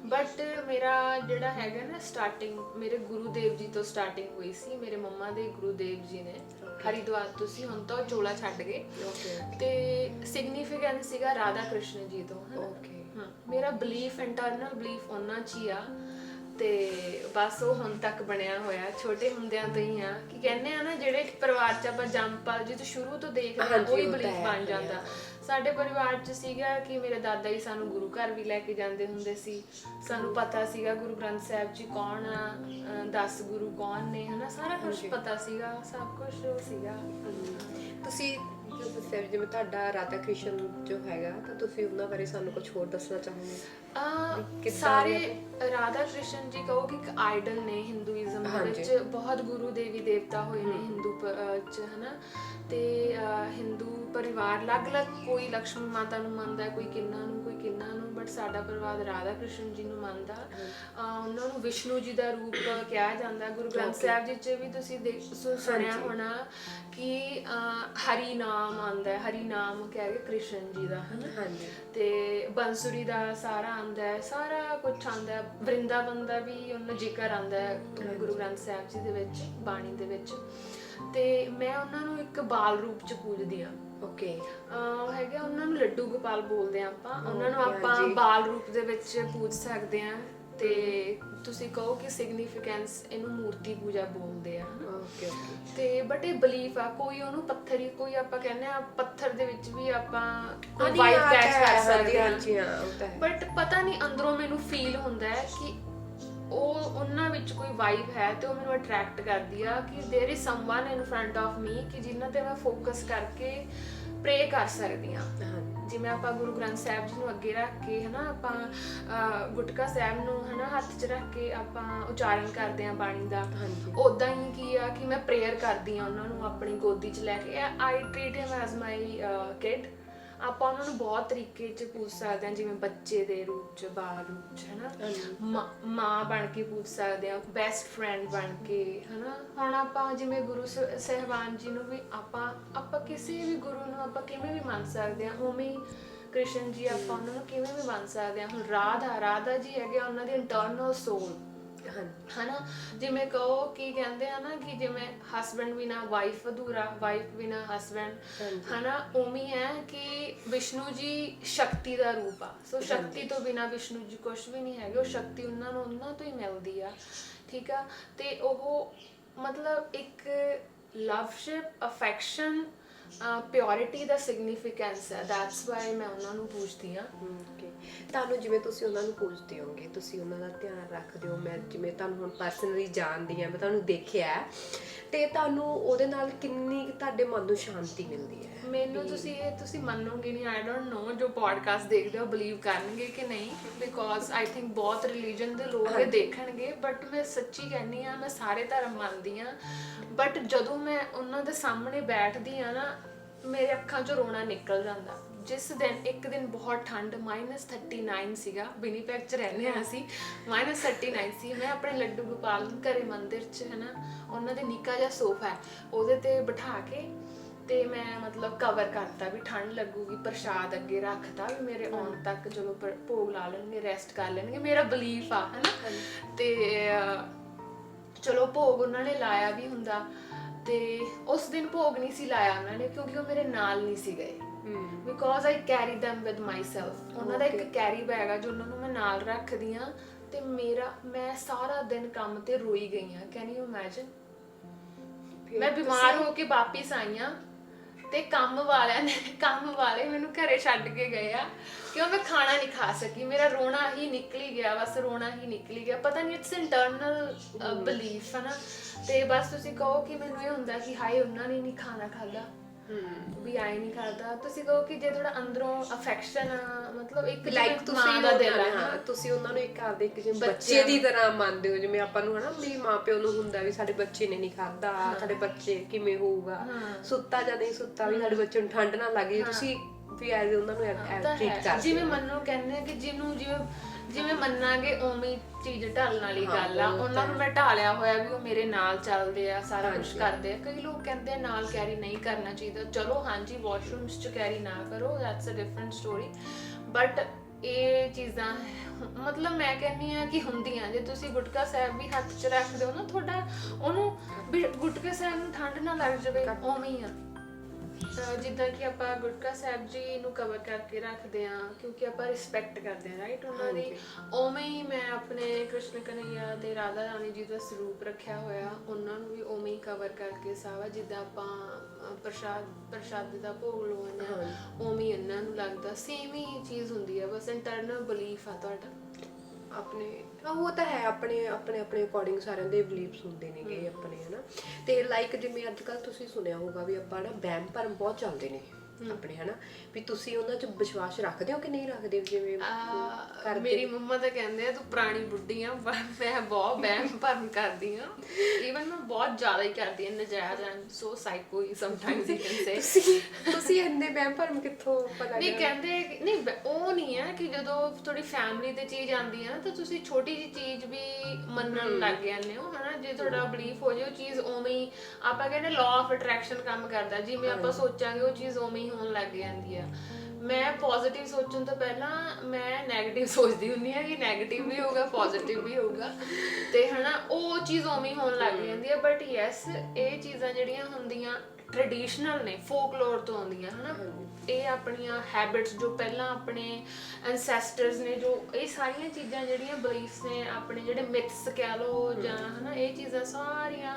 ਬਟ ਮੇਰਾ ਜਿਹੜਾ ਹੈਗਾ ਨਾ ਸਟਾਰਟਿੰਗ ਮੇਰੇ ਗੁਰੂ ਦੇਵ ਜੀ ਤੋਂ ਸਟਾਰਟਿੰਗ ਹੋਈ ਸੀ ਮੇਰੇ ਮੰਮਾ ਦੇ ਗੁਰੂ ਦੇਵ ਜੀ ਨੇ। ਹਰਿਦੁਆਰ ਤੋਂ ਸੀ ਹੁਣ ਤਾਂ ਉਹ ਚੋਲਾ ਛੱਡ ਗਏ। ਓਕੇ ਤੇ ਸਿਗਨੀਫੀਕੈਂਸ ਸੀਗਾ ਰਾਧਾ ਕ੍ਰਿਸ਼ਨ ਜੀ ਤੋਂ ਓਕੇ ਹਾਂ ਮੇਰਾ ਬਲੀਫ ਇੰਟਰਨਲ ਬਲੀਫ ਉਹਨਾਂ ਚ ਹੀ ਆ। ਤੇ ਬਸ ਉਹ ਹੁਣ ਤੱਕ ਬਣਿਆ ਹੋਇਆ ਛੋਟੇ ਹੁੰਦਿਆਂ ਤੋਂ ਹੀ ਆ। ਕਿ ਕਹਿੰਦੇ ਆ ਨਾ ਜਿਹੜੇ ਪਰਿਵਾਰ ਚ ਆਪਾਂ ਜੰਮਪਲ ਜੀ ਤੋਂ ਸ਼ੁਰੂ ਤੋਂ ਦੇਖਦੇ ਆ ਤਾਂ ਬਲੀਫ ਬਣ ਜਾਂਦਾ। ਸਾਡੇ ਪਰਿਵਾਰ ਚ ਸੀਗਾ ਕਿ ਮੇਰੇ ਦਾਦਾ ਜੀ ਸਾਨੂੰ ਗੁਰੂ ਘਰ ਵੀ ਲੈ ਕੇ ਜਾਂਦੇ ਹੁੰਦੇ ਸੀ। ਸਾਨੂੰ ਪਤਾ ਸੀਗਾ ਗੁਰੂ ਗ੍ਰੰਥ ਸਾਹਿਬ ਜੀ ਕੌਣ ਆ 10 ਗੁਰੂ ਕੌਣ ਨੇ ਹਨਾ? ਸਾਰਾ ਕੁਝ ਪਤਾ ਸੀਗਾ ਸਭ ਕੁਝ ਸੀਗਾ। ਤੁਸੀਂ ਜੋ ਦੱਸਿਆ ਵੀ ਜਿਵੇਂ ਤੁਹਾਡਾ ਰਾਧਾ ਕ੍ਰਿਸ਼ਨ ਜੋ ਹੈਗਾ ਤਾਂ ਤੁਸੀਂ ਉਹਨਾਂ ਬਾਰੇ ਸਾਨੂੰ ਕੁਝ ਹੋਰ ਦੱਸਣਾ ਚਾਹੋਗੇ? ਆ ਕਿੱਦਾਂ ਸਾਰੇ ਰਾਧਾ ਕ੍ਰਿਸ਼ਨ ਜੀ ਕਹੋ ਕਿ ਇੱਕ ਆਈਡਲ ਨੇ ਹਿੰਦੂਇਜ਼ਮ ਦੇ ਹਾਂਜੀ। ਵਿੱਚ ਬਹੁਤ ਗੁਰੂ ਦੇਵੀ ਦੇਵਤਾ ਹੋਏ ਨੇ ਹਿੰਦੂ ਪ- ਅਹ ਚ ਹਨਾ? ਤੇ ਅਹ, ਹਿੰਦੂ ਪਰਿਵਾਰ ਅਲੱਗ-ਅਲੱਗ ਕੋਈ ਲక్ష్ਮੀ ਮਾਤਾ ਨੂੰ ਮੰਨਦਾ ਹੈ, ਕੋਈ ਕਿੰਨਾ ਨੂੰ ਕੋਈ ਕਿੰਨਾ ਬਟ ਸਾਡਾ ਪਰਿਵਾਰ ਰਾਧਾ ਕ੍ਰਿਸ਼ਨ ਜੀ ਨੂੰ ਮੰਨਦਾ। ਉਹਨਾਂ ਨੂੰ ਵਿਸ਼ਨੂੰ ਜੀ ਦਾ ਰੂਪ ਕਿਹਾ ਜਾਂਦਾ। ਗੁਰੂ ਗ੍ਰੰਥ ਸਾਹਿਬ ਜੀ ਚ ਵੀ ਤੁਸੀਂ ਦੇਖ ਸੁ- ਸੁਣਿਆ ਹੋਣਾ ਕਿ ਹਰੀ ਨਾਮ ਆਂਦਾ ਹੈ। ਹਰੀ ਨਾਮ ਕਹਿ ਕੇ ਕ੍ਰਿਸ਼ਨ ਜੀ ਦਾ ਹਨਾ? ਹਾਂਜੀ। ਤੇ ਬੰਸੁਰੀ ਦਾ ਸਾਰਾ ਆਂਦਾ ਹੈ। ਸਾਰਾ ਕੁਝ ਆਂਦਾ ਹੈ। ਵਰਿੰਦਾਵਨ ਦਾ ਵੀ ਉਹਨਾਂ ਜ਼ਿਕਰ ਆਂਦਾ ਹੈ ਗੁਰੂ ਗ੍ਰੰਥ ਸਾਹਿਬ ਜੀ ਦੇ ਵਿੱਚ ਬਾਣੀ ਦੇ ਵਿੱਚ। ਤੇ ਮੈਂ ਉਹਨਾਂ ਨੂੰ ਇੱਕ ਬਾਲ ਰੂਪ ਚ ਪੂਜਦੀ ਆ ਓਕੇ ਅਹ ਹੈਗੇ ਆ, ਉਹਨਾਂ ਨੂੰ ਲੱਡੂ ਗੋਪਾਲ ਬੋਲਦੇ ਆ ਆਪਾਂ। ਉਹਨਾਂ ਨੂੰ Okay, ਆਪਾਂ ਹਾਂਜੀ। ਬਾਲ ਰੂਪ ਦੇ ਵਿੱਚ ਪੂਜ ਸਕਦੇ ਆ। ਤੇ ਤੁਸੀਂ ਕਹੋ ਕਿ ਸਿਗਨੀਫੀਕੈਂਸ ਇਹਨੂੰ ਮੂਰਤੀ ਪੂਜਾ ਬੋਲਦੇ ਆ ਹਨਾ? ਓਕੇ ਓਕੇ ਤੇ ਬਟ ਇਹ ਬਲੀਫ ਆ ਕੋਈ ਉਹਨੂੰ ਪੱਥਰ ਹੀ ਕੋਈ ਆਪਾਂ ਕਹਿੰਦੇ ਆ ਪੱਥਰ ਦੇ ਵਿੱਚ ਵੀ ਆਪਾਂ ਕੋਈ ਹਾਂ, ਕੈਚ ਕਰ ਸਕਦੇ ਹਾਂ ਹਾਂਜੀ ਹਾਂ ਉਹ ਤਾਂ ਹੈ। ਬਟ ਪਤਾ ਨਹੀਂ ਅੰਦਰੋਂ ਮੈਨੂੰ ਫੀਲ ਹੁੰਦਾ ਹੈ ਕਿ ਉਹ ਉਹਨਾਂ ਵਿੱਚ ਕੋਈ ਵਾਈਬ ਹੈ ਤੇ ਉਹ ਮੈਨੂੰ ਅਟਰੈਕਟ ਕਰਦੀ ਆ ਕਿ there is someone in front of me ਕਿ ਜਿਨ੍ਹਾਂ ਤੇ ਮੈਂ ਫੋਕਸ ਕਰਕੇ ਪ੍ਰੇ ਕਰ ਸਕਦੀ ਆ ਹਾਂਜੀ ਜਿਵੇਂ ਆਪਾਂ ਗੁਰੂ ਗ੍ਰੰਥ ਸਾਹਿਬ ਜੀ ਨੂੰ ਅੱਗੇ ਰੱਖ ਕੇ ਹਨਾ ਆਪਾਂ ਅਹ, ਗੁਟਕਾ ਸਾਹਿਬ ਨੂੰ ਹਨਾ ਹੱਥ 'ਚ ਰੱਖ ਕੇ ਆਪਾਂ ਉਚਾਰਨ ਕਰਦੇ ਆ ਬਾਣੀ ਦਾ ਹਾਂਜੀ ਉਦਾਂ ਹੀ ਕੀ ਆ ਕਿ ਮੈਂ ਪ੍ਰੇਅਰ ਕਰਦੀ ਆ ਉਹਨਾਂ ਨੂੰ ਆਪਣੀ ਗੋਦੀ 'ਚ ਲੈ ਕੇ I treat him as my kid ਆਪਾਂ ਉਹਨਾਂ ਨੂੰ ਬਹੁਤ ਤਰੀਕੇ 'ਚ ਪੁੱਛ ਸਕਦੇ ਆ ਜਿਵੇਂ ਬੱਚੇ ਦੇ ਰੂਪ 'ਚ ਬਾਲ ਰੂਪ 'ਚ ਹਨਾ। ਮਾਂ- ਬਣ ਕੇ ਪੁੱਛ ਸਕਦੇ ਆ ਬੈਸਟ ਫਰੈਂਡ ਬਣ ਕੇ ਹਨਾ? ਹੁਣ ਆਪਾਂ ਜਿਵੇਂ ਗੁਰੂ ਸਹਿਬਾਨ ਜੀ ਨੂੰ ਵੀ ਆਪਾਂ ਆਪਾਂ ਕਿਸੇ ਵੀ ਗੁਰੂ ਨੂੰ ਆਪਾਂ ਕਿਵੇਂ ਵੀ ਮੰਨ ਸਕਦੇ ਆ ਉਵੇਂ ਹੀ ਕ੍ਰਿਸ਼ਨ ਜੀ ਆਪਾਂ ਉਹਨਾਂ ਨੂੰ ਕਿਵੇਂ ਵੀ ਮੰਨ ਸਕਦੇ ਆ ਹੁਣ ਰਾਧਾ ਰਾਧਾ ਜੀ ਹੈਗੇ ਉਹਨਾਂ ਦੀ ਇੰਟਰਨਲ ਸੋਲ ਹਨਾ ਜਿਵੇਂ ਕਹੋ ਕੀ ਕਹਿੰਦੇ ਆ ਨਾ ਕਿ ਜਿਵੇਂ ਹਸਬੰਡ ਬਿਨਾ ਵਾਈਫ ਅਧੂਰਾ ਵਾਈਫ ਬਿਨਾ ਹਸਬੰਡ। ਹਨਾ? ਉਵੇਂ ਹੈ ਕਿ ਵਿਸ਼ਨੂੰ ਜੀ ਸ਼ਕਤੀ ਦਾ ਰੂਪ ਆ। ਸੋ ਸ਼ਕਤੀ ਤੋਂ ਬਿਨਾ ਵਿਸ਼ਨੂੰ ਜੀ ਕੁਝ ਵੀ ਨਹੀਂ ਹੈਗੇ ਉਹ ਸ਼ਕਤੀ ਉਹਨਾਂ ਨੂੰ ਉਹਨਾਂ ਤੋਂ ਹੀ ਮਿਲਦੀ ਆ ਠੀਕ ਆ? ਤੇ ਉਹ ਮਤਲਬ ਇੱਕ ਲਵਸ਼ਿਪ ਅਫੈਕਸ਼ਨ ਪਿਓਰਿਟੀ ਦਾ ਸਿਗਨੀਫੀਕੈਂਸ ਹੈ। ਦੈਟਸ ਵਾਈ ਮੈਂ ਉਹਨਾਂ ਨੂੰ ਪੁੱਛਦੀ ਆ ਤੁਹਾਨੂੰ ਜਿਵੇਂ ਤੁਸੀਂ ਉਹਨਾਂ ਨੂੰ ਪੁੱਛਦੇ ਹੋਗੇ ਤੁਸੀਂ ਉਹਨਾਂ ਦਾ ਧਿਆਨ ਰੱਖਦੇ ਹੋ ਮੈਂ ਜਿਵੇਂ ਤੁਹਾਨੂੰ ਹੁਣ ਪਰਸਨਲੀ ਜਾਣਦੀ ਆ ਮੈਂ ਤੁਹਾਨੂੰ ਦੇਖਿਆ ਹੈ, ਤੇ ਤੁਹਾਨੂੰ ਉਹਦੇ ਨਾਲ ਕਿੰਨੀ ਕੁ ਤੁਹਾਡੇ ਮਨ ਨੂੰ ਸ਼ਾਂਤੀ ਮਿਲਦੀ ਹੈ? ਮੈਨੂੰ ਤੁਸੀਂ ਇਹ ਤੁਸੀਂ ਮੰਨੋਗੇ ਨਹੀਂ ਆਈ ਡੋਨਟ ਨੋ ਜੋ ਪੋਡਕਾਸਟ ਦੇਖਦੇ ਹੋ ਬਲੀਵ ਕਰਨਗੇ ਕਿ ਨਹੀਂ ਬਿਕੋਜ਼ ਆਈ ਥਿੰਕ ਬਹੁਤ ਰਿਲੀਜਨ ਦੇ ਲੋਕ ਇਹ ਦੇਖਣਗੇ ਬਟ ਮੈਂ ਸੱਚੀ ਕਹਿੰਨੀ ਆ ਮੈਂ ਸਾਰੇ ਧਰਮ ਮੰਨਦੀ ਆ ਬਟ ਜਦੋਂ ਮੈਂ ਉਹਨਾਂ ਦੇ ਸਾਹਮਣੇ ਬੈਠਦੀ ਆ ਨਾ ਮੇਰੇ ਅੱਖਾਂ 'ਚੋਂ ਰੋਣਾ ਨਿਕਲ ਜਾਂਦਾ। ਜਿਸ ਦਿਨ ਇੱਕ ਦਿਨ ਬਹੁਤ ਠੰਡ -39 ਸੀਗਾ ਵਿਨੀਪੈਗ 'ਚ ਰਹਿੰਦੇ ਆ ਅਸੀਂ। -39 ਸੀ ਮੈਂ ਆਪਣੇ ਲੱਡੂ ਗੋਪਾਲ ਨੂੰ ਘਰੇ ਮੰਦਿਰ 'ਚ ਹੈ ਨਾ ਉਹਨਾਂ ਦੇ ਨਿੱਕਾ ਜਿਹਾ ਸੋਫਾ ਹੈ ਉਹਦੇ ਤੇ ਬਿਠਾ ਕੇ ਤੇ ਮੈਂ ਮਤਲਬ ਕਵਰ ਕਰਤਾ ਵੀ ਠੰਡ ਲੱਗੂਗੀ ਪ੍ਰਸ਼ਾਦ ਅੱਗੇ ਰੱਖਤਾ ਵੀ ਮੇਰੇ ਆਉਣ ਤੱਕ ਪ- ਭੋਗ ਲਾ ਲੈਣਗੇ ਰੈਸਟ ਕਰ ਲੈਣਗੇ ਮੇਰਾ ਬਲੀਫ ਆ ਹਨਾ। ਤੇ ਚਲੋ ਭੋਗ ਉਹਨਾਂ ਨੇ ਲਾਇਆ ਵੀ ਹੁੰਦਾ ਤੇ ਉਸ ਦਿਨ ਭੋਗ ਨਹੀਂ ਸੀ ਲਾਇਆ ਉਹਨਾਂ ਨੇ ਕਿਉਂਕਿ ਉਹ ਮੇਰੇ ਨਾਲ ਨਹੀਂ ਸੀ ਗਏ। Because I carry them with myself. ਉਹਨਾਂ ਦਾ ਇੱਕ ਕੈਰੀ ਬੈਗ ਆ ਜੋ ਉਹਨਾਂ ਨੂੰ ਮੈਂ ਨਾਲ ਰੱਖਦੀ ਆ ਤੇ ਮੇਰਾ ਮੈਂ ਸਾਰਾ ਦਿਨ ਕੰਮ ਤੇ ਰੋਈ ਗਈ ਆ ਕੈਨ ਯੂ ਇਮੇਜਿਨ ਮੈਂ ਬਿਮਾਰ ਹੋ ਕੇ ਵਾਪਿਸ ਆਈ ਆ ਤੇ ਕੰਮ ਵਾਲਿਆਂ ਨੇ ਕੰਮ ਵਾਲੇ ਮੈਨੂੰ ਘਰੇ ਛੱਡ ਕੇ ਗਏ ਆ। ਕਿਉਂ ਮੈਂ ਖਾਣਾ ਨਹੀਂ ਖਾ ਸਕੀ? ਮੇਰਾ ਰੋਣਾ ਹੀ ਨਿਕਲੀ ਗਿਆ ਬਸ ਰੋਣਾ ਹੀ ਨਿਕਲੀ ਗਿਆ। ਪਤਾ ਨਹੀਂ ਇਟਸ ਇੰਟਰਨਲ ਬਲੀਫ ਹੈ ਨਾ। ਤੇ ਬਸ ਤੁਸੀਂ ਕਹੋ ਕਿ ਮੈਨੂੰ ਇਹ ਹੁੰਦਾ ਕਿ ਹਾਏ ਉਹਨਾਂ ਨੇ ਨਹੀਂ ਖਾਣਾ ਖਾਦਾ ਵੀ ਆਈ ਨਹੀਂ ਕਰਦਾ। ਤੁਸੀਂ ਕਹੋ ਕਿ ਜੇ ਥੋੜਾ ਅੰਦਰੋਂ ਅਫੈਕਸ਼ਨ ਮਤਲਬ ਇੱਕ ਲਾਈਕ ਤੁਸੀਂ ਦਾ ਦਿਲ ਹੈ ਤੁਸੀਂ ਉਹਨਾਂ ਨੂੰ ਇੱਕ ਆਪਦੇ ਇੱਕ ਜਿਵੇਂ ਬੱਚੇ ਦੀ ਤਰ੍ਹਾਂ ਮੰਨਦੇ ਹੋ ਜਿਵੇਂ ਆਪਾਂ ਨੂੰ ਹਨਾ ਵੀ ਮਾਪਿਓ ਨੂੰ ਹੁੰਦਾ ਵੀ ਸਾਡੇ ਬੱਚੇ ਨੇ ਨਹੀਂ ਖਾਦਾ ਸਾਡੇ ਬੱਚੇ ਕਿਵੇਂ ਹੋਊਗਾ। ਸੁੱਤਾ ਜਾਂ ਨਹੀਂ ਸੁੱਤਾ ਵੀ ਸਾਡੇ ਬੱਚੇ ਨੂੰ ਠੰਡ ਨਾ ਲੱਗੇ ਤੁਸੀਂ ਵੀ ਐਜ਼ ਉਹਨਾਂ ਨੂੰ ਟ੍ਰੀਟ। ਕਰਦੇ ਜਿਵੇਂ। ਮੰਨੋ ਕਹਿੰਦੇ ਕਿ ਜਿਹਨੂੰ ਜਿਵੇਂ ਜਿਵੇਂ ਮੰਨਾਂਗੇ ਉਵੇਂ ਹੀ ਚੀਜ਼ ਢਲਣ ਵਾਲੀ ਗੱਲ ਆ। ਉਹ ਉਹਨਾਂ ਨੂੰ ਮੈਂ ਢਾਲਿਆ ਹੋਇਆ ਵੀ ਉਹ ਮੇਰੇ ਨਾਲ ਚੱਲਦੇ ਆ ਸਾਰਾ ਕੁਝ। ਕਰਦੇ ਆ। ਕਈ ਲੋਕ ਕਹਿੰਦੇ ਆ ਨਾਲ ਕੈਰੀ ਨਹੀਂ ਕਰਨਾ ਚਾਹੀਦਾ। ਚਲੋ ਹਾਂਜੀ ਵਾਸ਼ਰੂਮਸ ਚ ਕੈਰੀ ਨਾ ਕਰੋ that's a different story but ਇਹ ਚੀਜ਼ਾਂ ਮਤਲਬ ਮੈਂ ਕਹਿੰਨੀ ਆ ਕਿ ਹੁੰਦੀਆਂ। ਜੇ ਤੁਸੀਂ ਗੁਟਕਾ ਸਾਹਿਬ ਵੀ ਹੱਥ 'ਚ ਰੱਖਦੇ ਹੋ ਨਾ ਤੁਹਾਡਾ ਉਹਨੂੰ ਵੀ ਗੁਟਕਾ ਸਾਹਿਬ ਨੂੰ ਠੰਡ ਨਾ ਲੱਗ ਜਾਵੇ ਉਵੇਂ ਹੀ ਆ। ਅਹ ਜਿੱਦਾਂ ਕਿ ਆਪਾਂ ਗੁਟਕਾ ਸਾਹਿਬ ਜੀ ਨੂੰ ਕਵਰ ਕਰਕੇ ਰੱਖਦੇ ਆ ਕਿਉਂਕਿ ਆਪਾਂ ਰਿਸਪੈਕਟ ਕਰਦੇ ਆ ਰਾਈਟ ਉਹਨਾਂ ਦੀ ਉਵੇਂ ਹੀ ਮੈਂ ਆਪਣੇ ਕ੍ਰਿਸ਼ਨ ਕਨਈਆ ਤੇ ਰਾਧਾ ਰਾਣੀ ਜੀ ਦਾ ਸਰੂਪ ਰੱਖਿਆ ਹੋਇਆ ਉਹਨਾਂ ਨੂੰ ਵੀ ਉਵੇਂ ਹੀ ਕਵਰ ਕਰਕੇ ਸਾਵਾ ਜਿੱਦਾਂ ਆਪਾਂ ਅਹ, ਪ੍ਰਸ਼ਾਦ ਪ੍ਰਸ਼ਾਦ ਦਾ ਭੋਗ ਲਵਾਉਂਦੇ ਆ ਉਵੇਂ ਹੀ ਇਹਨਾਂ ਨੂੰ ਲੱਗਦਾ ਸੇਮ ਹੀ ਚੀਜ਼ ਹੁੰਦੀ ਆ ਬਸ ਇੰਟਰਨਲ ਬਲੀਫ ਆ ਤੁਹਾਡਾ। ਆਪਣੇ ਉਹ ਤਾਂ ਹੈ ਆਪਣੇ ਆਪਣੇ ਆਪਣੇ ਅਕੋਰਡਿੰਗ ਸਾਰਿਆਂ ਦੇ ਬਲੀਫਸ ਹੁੰਦੇ ਨੇਗੇ ਆਪਣੇ ਹਨਾ। ਤੇ ਲਾਈਕ ਜਿਵੇਂ ਅੱਜ ਕੱਲ ਤੁਸੀਂ ਸੁਣਿਆ ਹੋਊਗਾ ਵੀ ਆਪਾਂ ਨਾ ਵਹਿਮ ਭਰਮ ਬਹੁਤ ਚੱਲਦੇ ਨੇ। ਆਪਣੇ ਹਨਾ? ਵੀ ਤੁਸੀਂ ਉਹਨਾਂ 'ਚ ਵਿਸ਼ਵਾਸ ਰੱਖਦੇ ਹੋ ਕਿ ਨਹੀਂ ਰੱਖਦੇ ਜਿਵੇਂ ਕਰਦੇ? ਮੇਰੀ ਮੰਮਾ ਤਾਂ ਕਹਿੰਦੇ ਆ ਤੂੰ ਪੁਰਾਣੀ ਬੁੱਢੀ ਆ ਪਰ ਮੈਂ ਬਹੁਤ ਵਹਿਮ ਭਰਮ ਕਰਦੀ ਆ। ਈਵਨ ਮੈਂ ਬਹੁਤ ਜ਼ਿਆਦਾ ਹੀ ਕਰਦੀ ਆ ਨਜਾਇਜ਼ and so psycho sometimes you can say ਤੁਸੀਂ ਇੰਨੇ ਵਹਿਮ ਭਰਮ ਕਿੱਥੋਂ ਪਤਾ ਨਹੀਂ ਕਹਿੰਦੇ ਨਹੀਂ ਉਹ ਨਹੀਂ ਹੈ ਕਿ ਜਦੋਂ ਤੁਹਾਡੀ ਫੈਮਿਲੀ ਤੇ ਚੀਜ਼ ਆਉਂਦੀ ਹੈ ਨਾ ਤਾਂ ਤੁਸੀਂ ਛੋਟੀ ਜੀ ਚੀਜ਼ ਵੀ ਮੰਨਣ ਲੱਗ ਜਾਂਦੇ ਹੋ ਹਨਾ? ਜੇ ਤੁਹਾਡਾ ਬਲੀਫ ਹੋ ਜੇ ਉਹ ਚੀਜ਼ ਉਵੇਂ ਹੀ ਆਪਾਂ ਕਹਿੰਦੇ ਲਾਅ ਆਫ ਅਟਰੈਕਸ਼ਨ ਕੰਮ ਕਰਦਾ ਜਿਵੇਂ ਆਪਾਂ ਸੋਚਾਂਗੇ ਉਹ ਚੀਜ਼ ਉਵੇਂ ਹੀ ਹੋਣ ਲੱਗ ਜਾਂਦੀ ਆ। ਮੈਂ ਪੋਜ਼ਿਟਿਵ ਸੋਚਣ ਤੋਂ ਪਹਿਲਾਂ ਮੈਂ 네ਗੇਟਿਵ ਸੋਚਦੀ ਹੁੰਦੀ ਆ ਕਿ 네ਗੇਟਿਵ ਵੀ ਹੋਊਗਾ ਪੋਜ਼ਿਟਿਵ ਵੀ ਹੋਊਗਾ। ਤੇ ਹਨਾ, ਉਹ ਚੀਜ਼ ਉਵੇਂ ਹੋਣ ਲੱਗ ਜਾਂਦੀ ਆ। ਬਟ ਯੈਸ ਇਹ ਚੀਜ਼ਾਂ ਜਿਹੜੀਆਂ ਹੁੰਦੀਆਂ ਟ੍ਰੈਡੀਸ਼ਨਲ ਨੇ ਫੋਕਲੋਰ ਤੋਂ ਆਉਂਦੀਆਂ, ਹਨਾ। ਇਹ ਆਪਣੀਆਂ ਹੈਬਿਟਸ ਜੋ ਪਹਿਲਾਂ ਆਪਣੇ ਐਨਸੈਸਟਰਸ ਨੇ ਜੋ ਇਹ ਸਾਰੀਆਂ ਚੀਜ਼ਾਂ ਜਿਹੜੀਆਂ ਬਲੀਫਸ ਨੇ ਆਪਣੇ ਜਿਹੜੇ ਮਿਥਸ ਕਹਿ ਲਓ ਜਾਂ ਹਨਾ ਇਹ ਚੀਜ਼ਾਂ ਸਾਰੀਆਂ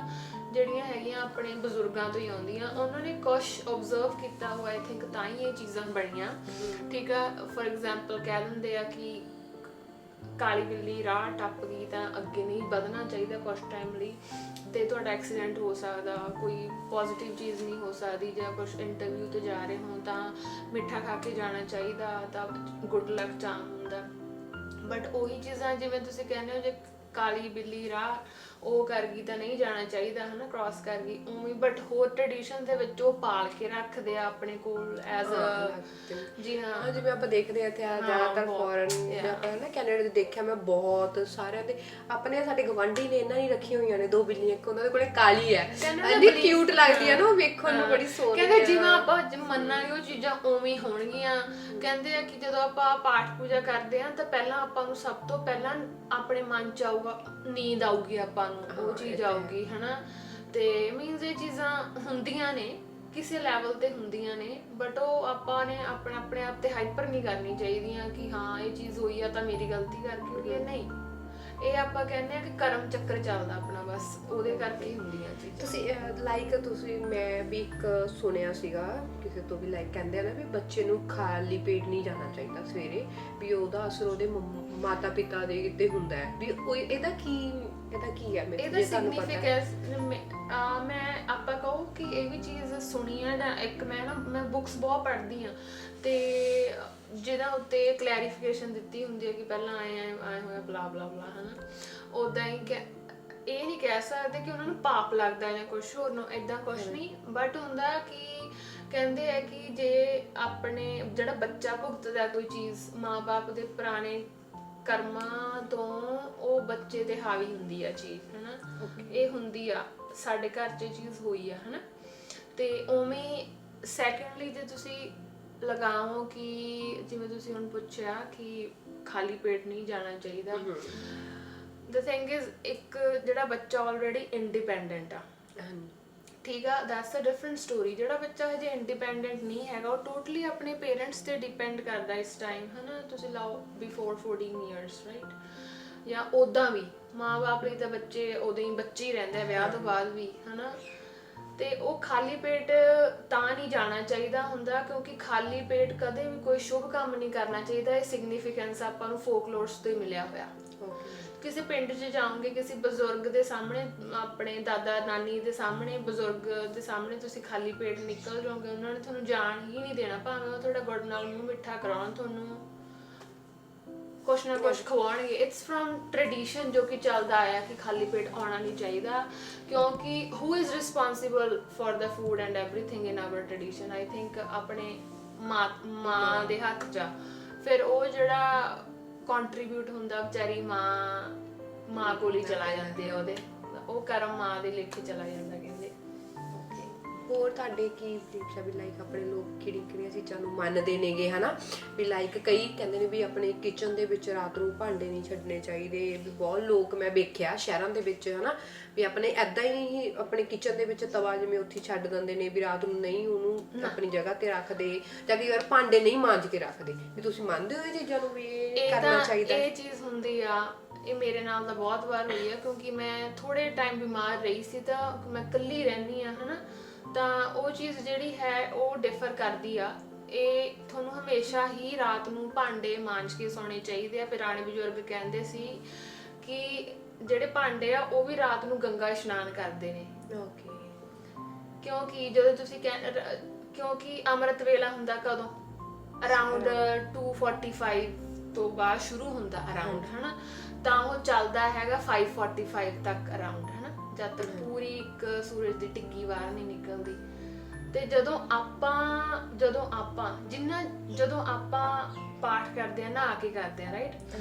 ਜਿਹੜੀਆਂ ਹੈਗੀਆਂ ਆਪਣੇ ਬਜ਼ੁਰਗਾਂ ਤੋਂ ਹੀ ਆਉਂਦੀਆਂ। ਉਹਨਾਂ ਨੇ ਕੁਝ ਆਬਜ਼ਰਵ ਕੀਤਾ ਹੋਇਆ ਆਈ ਥਿੰਕ ਤਾਂ ਹੀ ਇਹ ਚੀਜ਼ਾਂ ਬਣੀਆਂ। ਠੀਕ ਆ ਫੋਰ ਐਗਜ਼ਾਮਪਲ ਕਹਿ ਦਿੰਦੇ ਆ ਕਿ ਕਾਲੀ ਬਿੱਲੀ, ਰਾਹ ਟੱਪ ਗਈ ਤਾਂ ਅੱਗੇ ਨਹੀਂ ਵਧਣਾ ਚਾਹੀਦਾ ਕੁਝ ਟਾਈਮ ਲਈ। ਤੇ ਤੁਹਾਡਾ ਐਕਸੀਡੈਂਟ ਹੋ ਸਕਦਾ, ਕੋਈ ਪੋਜ਼ਿਟਿਵ ਚੀਜ਼ ਨਹੀਂ ਹੋ ਸਕਦੀ ਜਾਂ ਕੁਝ ਇੰਟਰਵਿਊ ਤੇ ਜਾ ਰਹੇ ਹੋ ਤਾਂ ਮਿੱਠਾ ਖਾ ਕੇ ਜਾਣਾ ਚਾਹੀਦਾ, ਤਾਂ ਗੁੱਡ ਲੱਕ ਚਾਮ ਹੁੰਦਾ ਬਟ ਉਹੀ ਚੀਜ਼ਾਂ ਜਿਵੇਂ ਤੁਸੀਂ ਕਹਿੰਦੇ ਹੋ, ਜੇ ਕਾਲੀ ਬਿੱਲੀ, ਰਾਹ ਉਹ ਕਰ ਗਈ ਤਾਂ ਨਹੀਂ ਜਾਣਾ ਚਾਹੀਦਾ ਹਨਾ ਕ੍ਰਾਸ ਕਰ ਗਈ ਉਵੇਂ ਬਟ ਹੋਰ ਟ੍ਰੈਡੀਸ਼ਨ ਦੇ ਵਿੱਚ ਉਹ ਪਾਲ ਕੇ ਰੱਖਦੇ ਆ ਆਪਣੇ ਕੋਲ ਐਜ਼ ਅ ਜੀ ਹਾਂ। ਜਿਵੇਂ ਆਪਾਂ ਦੇਖਦੇ ਆ ਇੱਥੇ ਆ ਜ਼ਿਆਦਾਤਰ ਫੋਰਨ ਜਿਵੇਂ ਆਪਾਂ ਨਾ ਕੈਨੇਡਾ ਦੇ ਦੇਖਿਆ ਮੈਂ ਬਹੁਤ ਸਾਰਿਆਂ ਦੇ ਆਪਣੇ ਸਾਡੇ ਗਵਾਂਢੀ ਨੇ ਇਹਨਾਂ ਨੇ ਰੱਖੀਆਂ ਹੋਈਆਂ ਨੇ ਦੋ ਬਿੱਲੀਆਂ ਇੱਕ ਉਹਨਾਂ ਦੇ ਕੋਲੇ ਕਾਲੀ ਹੈ। ਇੰਨੀ ਕਿਊਟ ਲੱਗਦੀ ਹੈ ਨਾ ਉਹ ਵੇਖਣ ਨੂੰ ਬੜੀ ਸੋਹਣੀ ਕਹਿੰਦੇ ਜਿਵੇਂ ਆਪਾਂ ਜ- ਮੰਨਾਂਗੇ ਉਹ ਚੀਜ਼ਾਂ ਉਵੇਂ ਹੀ ਹੋਣਗੀਆਂ। ਕਹਿੰਦੇ ਆ ਕਿ ਜਦੋਂ ਆਪਾਂ ਪਾਠ ਪੂਜਾ ਕਰਦੇ ਆ ਤਾਂ ਪਹਿਲਾਂ ਆਪਾਂ ਨੂੰ ਸਭ ਤੋਂ ਪਹਿਲਾਂ ਆਪਣੇ ਮਨ ਚ ਆਊਗਾ ਨੀਂਦ ਆਊਗੀ ਆਪਾਂ ਨੂੰ ਉਹ ਚੀਜ਼ ਆਊਗੀ ਹਨਾ? ਤੇ ਮੀਨਸ ਇਹ ਚੀਜ਼ਾਂ ਹੁੰਦੀਆਂ ਨੇ ਕਿਸੇ ਲੈਵਲ ਤੇ ਹੁੰਦੀਆਂ ਨੇ ਬਟ ਉਹ ਆਪਾਂ ਨੇ ਆਪਣੇ ਆਪਣੇ ਆਪ ਤੇ ਹਾਈਪਰ ਨਹੀਂ ਕਰਨੀ ਚਾਹੀਦੀਆਂ ਕਿ ਹਾਂ ਇਹ ਚੀਜ਼ ਹੋਈ ਆ ਤਾਂ ਮੇਰੀ ਗਲਤੀ ਕਰਕੇ ਹੋਈ ਹੈ ਨਹੀਂ ਇਹ ਆਪਾਂ ਕਹਿੰਦੇ ਆ ਕਿ ਕਰਮ ਚੱਕਰ ਚੱਲਦਾ ਆਪਣਾ ਬਸ ਉਹਦੇ ਕਰਕੇ ਹੀ ਹੁੰਦੀਆਂ ਚੀਜ਼ਾਂ। ਤੁਸੀਂ ਲਾਈਕ ਤੁਸੀਂ ਮੈਂ ਵੀ ਇੱਕ ਸੁਣਿਆ ਸੀਗਾ ਕਿਸੇ ਤੋਂ ਵੀ ਲਾਈਕ ਕਹਿੰਦੇ ਆ ਨਾ ਵੀ ਬੱਚੇ ਨੂੰ ਖਾਲੀ ਪੇਟ ਨਹੀਂ ਜਾਣਾ ਚਾਹੀਦਾ ਸਵੇਰੇ ਵੀ ਉਹਦਾ ਅਸਰ ਉਹਦੇ ਮਾਤਾ ਪਿਤਾ ਦੇ ਉੱਤੇ ਹੁੰਦਾ ਹੈ। ਵੀ ਉਹ ਇਹਦਾ ਕੀ ਇਹਦਾ ਕੀ ਹੈ? ਮੇਰੇ ਇਹਦਾ ਜੇ ਤੁਹਾਨੂੰ ਪਤਾ ਹੈ। ਸਿਗਨੀਫੀਕੈਂਸ ਮੈਂ ਆਪਾਂ ਕਹੋ ਕਿ ਇਹ ਵੀ ਚੀਜ਼ ਸੁਣੀ ਹੈ ਜਾਂ ਇੱਕ ਮੈਂ ਨਾ ਮੈਂ ਬੁੱਕਸ ਬਹੁਤ ਪੜ੍ਹਦੀ ਆ ਤੇ ਜਿਹਦਾ ਉੱਤੇ ਕਲੈਰੀਫਿਕੇਸ਼ਨ ਦਿੱਤੀ ਹੁੰਦੀ ਹੈ ਕਿ ਪਹਿਲਾਂ ਆਏ ਆਏ ਆਏ ਹੋਇਆ ਬਲਾ ਬਲਾ ਬਲਾ ਹਨਾ। ਉਦਾਂ ਹੀ ਕਿ ਇਹ ਨਹੀਂ ਕਹਿ ਸਕਦੇ ਕਿ ਉਹਨਾਂ ਨੂੰ ਪਾਪ ਲੱਗਦਾ ਜਾਂ ਕੁਝ ਹੋਰ ਨੂੰ ਇਦਾਂ ਕੁਝ ਨਹੀਂ। ਬਟ ਹੁੰਦਾ ਕਿ ਕਹਿੰਦੇ ਆ ਕਿ ਜੇ ਆਪਣੇ ਜਿਹੜਾ ਬੱਚਾ ਭੁਗਤਦਾ ਕੋਈ ਚੀਜ਼ ਮਾਪੇ ਦੇ ਪੁਰਾਣੇ ਕਰਮਾਂ ਤੋਂ ਉਹ ਬੱਚੇ ਤੇ ਹਾਵੀ ਹੁੰਦੀ ਆ ਚੀਜ਼ ਹਨਾ। ਇਹ ਹੁੰਦੀ ਆ ਸਾਡੇ ਘਰ 'ਚ ਚੀਜ਼ ਹੋਈ ਆ ਹਨਾ। ਤੇ ਉਵੇਂ ਸੈਕੰਡਲੀ ਜੇ ਤੁਸੀਂ ਲਗਾਓ ਕਿ ਜਿਵੇਂ ਤੁਸੀਂ ਹੁਣ ਪੁੱਛਿਆ ਕਿ ਖਾਲੀ ਪੇਟ ਨਹੀਂ ਜਾਣਾ ਚਾਹੀਦਾ। ਦ ਥਿੰਗ ਇਜ਼ ਇੱਕ ਜਿਹੜਾ ਬੱਚਾ ਆਲਰੇਡੀ ਇੰਡੀਪੈਂਡੈਂਟ ਆ। ਠੀਕ ਆ ਦੈਟਸ ਅ ਡਿਫਰੈਂਟ ਸਟੋਰੀ ਜਿਹੜਾ ਬੱਚਾ ਹਜੇ ਇੰਡੀਪੈਂਡੈਂਟ ਨਹੀਂ ਹੈਗਾ ਉਹ ਟੋਟਲੀ ਆਪਣੇ ਪੇਰੈਂਟਸ ਤੇ ਡਿਪੈਂਡ ਕਰਦਾ ਇਸ ਟਾਈਮ ਹਨਾ? ਤੁਸੀਂ ਲਾਓ ਬਿਫੋਰ 14 ਇਅਰਸ ਰਾਈਟ ਜਾਂ ਉਦਾਂ ਵੀ ਮਾਂ-ਬਾਪ ਲਈ ਤਾਂ ਬੱਚੇ ਉਦੋਂ ਹੀ ਬੱਚੇ ਹੀ ਰਹਿੰਦੇ ਵਿਆਹ ਤੋਂ ਬਾਅਦ ਵੀ ਹਨਾ? ਤੇ ਉਹ ਖਾਲੀ ਪੇਟ ਤਾਂ ਨਹੀਂ ਜਾਣਾ ਚਾਹੀਦਾ ਹੁੰਦਾ ਕਿਉਂਕਿ ਖਾਲੀ ਪੇਟ ਕਦੇ ਵੀ ਕੋਈ ਸ਼ੁਭ ਕੰਮ ਨਹੀਂ ਕਰਨਾ ਚਾਹੀਦਾ। ਇਹ ਸਿਗਨੀਫੀਕੈਂਸ ਆਪਾਂ ਨੂੰ ਫੋਕਲੋਰਸ ਤੋਂ ਹੀ ਮਿਲਿਆ ਹੋਇਆ। ਕਿਸੇ ਪਿੰਡ 'ਚ ਜਾਓਗੇ ਕਿਸੇ ਬਜ਼ੁਰਗ ਦੇ ਸਾਹਮਣੇ ਆਪਣੇ ਦਾਦਾ ਨਾਨੀ ਦੇ ਸਾਹਮਣੇ ਬਜ਼ੁਰਗ ਦੇ ਸਾਹਮਣੇ ਤੁਸੀਂ ਖਾਲੀ ਪੇਟ ਨਿਕਲ ਜਾਓਗੇ ਉਹਨਾਂ ਨੇ ਤੁਹਾਨੂੰ ਜਾਣ ਹੀ ਨਹੀਂ ਦੇਣਾ ਭਾਵੇਂ ਉਹ ਤੁਹਾਡਾ ਗੁੜ ਨਾਲ ਮੂੰਹ ਮਿੱਠਾ ਕਰਾਉਣ ਤੁਹਾਨੂੰ। ਕੁਛ ਨਾ ਕੁਛ ਖਵਾਉਣਗੇ। ਇਟਸ ਫਰਮ ਟ੍ਰੈਡੀਸ਼ਨ ਜੋ ਕਿ ਚੱਲਦਾ ਆਇਆ ਕਿ ਖਾਲੀ ਪੇਟ ਆਉਣਾ ਨਹੀਂ ਚਾਹੀਦਾ। ਕਿਉਂਕਿ who is responsible for the food and everything in our tradition I think ਆਪਣੇ ਮਾਂ ਦੇ ਹੱਥ ਚ ਫਿਰ ਉਹ ਜਿਹੜਾ ਕੰਟਰੀਬਿਊਟ ਹੁੰਦਾ, ਵਿਚਾਰੀ ਮਾਂ ਮਾਂ ਕੋਲ ਚਲਾ ਜਾਂਦੇ ਆ ਉਹਦੇ। ਉਹ ਕਰਮ ਮਾਂ ਦੇ ਲੇਖੇ ਚਲਾ ਜਾਂਦਾ ਕਿ ਹੋਰ ਤੁਹਾਡੇ ਕੀ ਆ ਵੀ ਲਾਈਕ ਆਪਣੇ ਲੋਕ ਕਿਹੜੀ ਕਿਹੜੀਆਂ ਚੀਜ਼ਾਂ ਨੂੰ ਮੰਨਦੇ ਨੇਗੇ ਹਨਾ? ਵੀ ਲਾਈਕ ਕਈ ਕਹਿੰਦੇ ਨੇ ਵੀ ਆਪਣੇ ਕਿਚਨ ਦੇ ਵਿੱਚ ਰਾਤ ਨੂੰ ਭਾਂਡੇ ਨਹੀਂ ਛੱਡਣੇ ਚਾਹੀਦੇ ਵੀ ਬਹੁਤ ਲੋਕ ਮੈਂ ਵੇਖਿਆ ਸ਼ਹਿਰਾਂ ਦੇ ਵਿੱਚ ਹਨਾ? ਵੀ ਆਪਣੇ ਐਦਾਂ ਹੀ ਆਪਣੇ ਕਿਚਨ ਦੇ ਵਿੱਚ ਤਵਾ ਜਿਵੇਂ ਉੱਥੇ ਛੱਡ ਦਿੰਦੇ ਨੇ ਵੀ ਰਾਤ ਨੂੰ ਨਹੀਂ ਉਹਨੂੰ ਆਪਣੀ ਜਗ੍ਹਾ ਤੇ ਰੱਖਦੇ ਜਾਂ ਕਈ ਵਾਰ ਭਾਂਡੇ ਨਹੀਂ ਮਾਂਜ ਕੇ ਰੱਖਦੇ। ਵੀ ਤੁਸੀਂ ਮੰਨਦੇ ਹੋ ਇਹ ਚੀਜ਼ਾਂ ਨੂੰ ਵੀ ਕਰਨਾ ਚਾਹੀਦਾ? ਇਹ ਚੀਜ਼ ਹੁੰਦੀ ਆ ਇਹ ਮੇਰੇ ਨਾਲ ਤਾਂ ਬਹੁਤ ਵਾਰ ਹੋਈ ਆ ਕਿਉਂਕਿ ਮੈਂ ਥੋੜੇ ਟਾਈਮ ਬਿਮਾਰ ਰਹੀ ਸੀ ਤਾਂ ਮੈਂ ਇਕੱਲੀ ਰਹਿੰਦੀ ਆ ਹਨਾ? ਤਾਂ ਉਹ ਚੀਜ਼ ਜਿਹੜੀ ਹੈ ਉਹ ਡਿਫਰ ਕਰਦੀ ਆ। ਇਹ ਤੁਹਾਨੂੰ ਹਮੇਸ਼ਾ ਹੀ ਰਾਤ ਨੂੰ ਭਾਂਡੇ ਮਾਂਜ ਕੇ ਸੌਣੇ ਚਾਹੀਦੇ ਆ। ਪੁਰਾਣੇ ਬਜ਼ੁਰਗ ਕਹਿੰਦੇ ਸੀ ਕਿ ਜਿਹੜੇ ਭਾਂਡੇ ਆ ਉਹ ਵੀ ਰਾਤ ਨੂੰ ਗੰਗਾ ਇਸ਼ਨਾਨ ਕਰਦੇ ਨੇ। ਓਕੇ ਕਿਉਂਕਿ ਜਦੋਂ ਤੁਸੀਂ ਕਿਉਂਕਿ ਅੰਮ੍ਰਿਤ ਵੇਲਾ ਹੁੰਦਾ ਕਦੋਂ? ਅਰਾਊਂਡ 245 ਤੋਂ ਬਾਅਦ ਸ਼ੁਰੂ ਹੁੰਦਾ ਅਰਾਊਂਡ ਹਨਾ? ਤਾਂ ਉਹ ਚੱਲਦਾ ਹੈਗਾ 545 ਤੱਕ ਅਰਾਊਂਡ ਜਦ ਤੱਕ ਪੂਰੀ ਇੱਕ ਸੂਰਜ ਦੀ ਟਿੱਕੀ ਬਾਹਰ ਨਹੀਂ ਨਿਕਲਦੀ। ਤੇ ਜਦੋਂ ਆਪਾਂ ਜਦੋਂ ਆਪਾਂ ਜਿੰਨਾ ਜਦੋਂ ਆਪਾਂ ਪਾਠ ਕਰਦੇ ਆ ਨਹਾ ਕੇ ਕਰਦੇ ਆ ਰਾਈਟ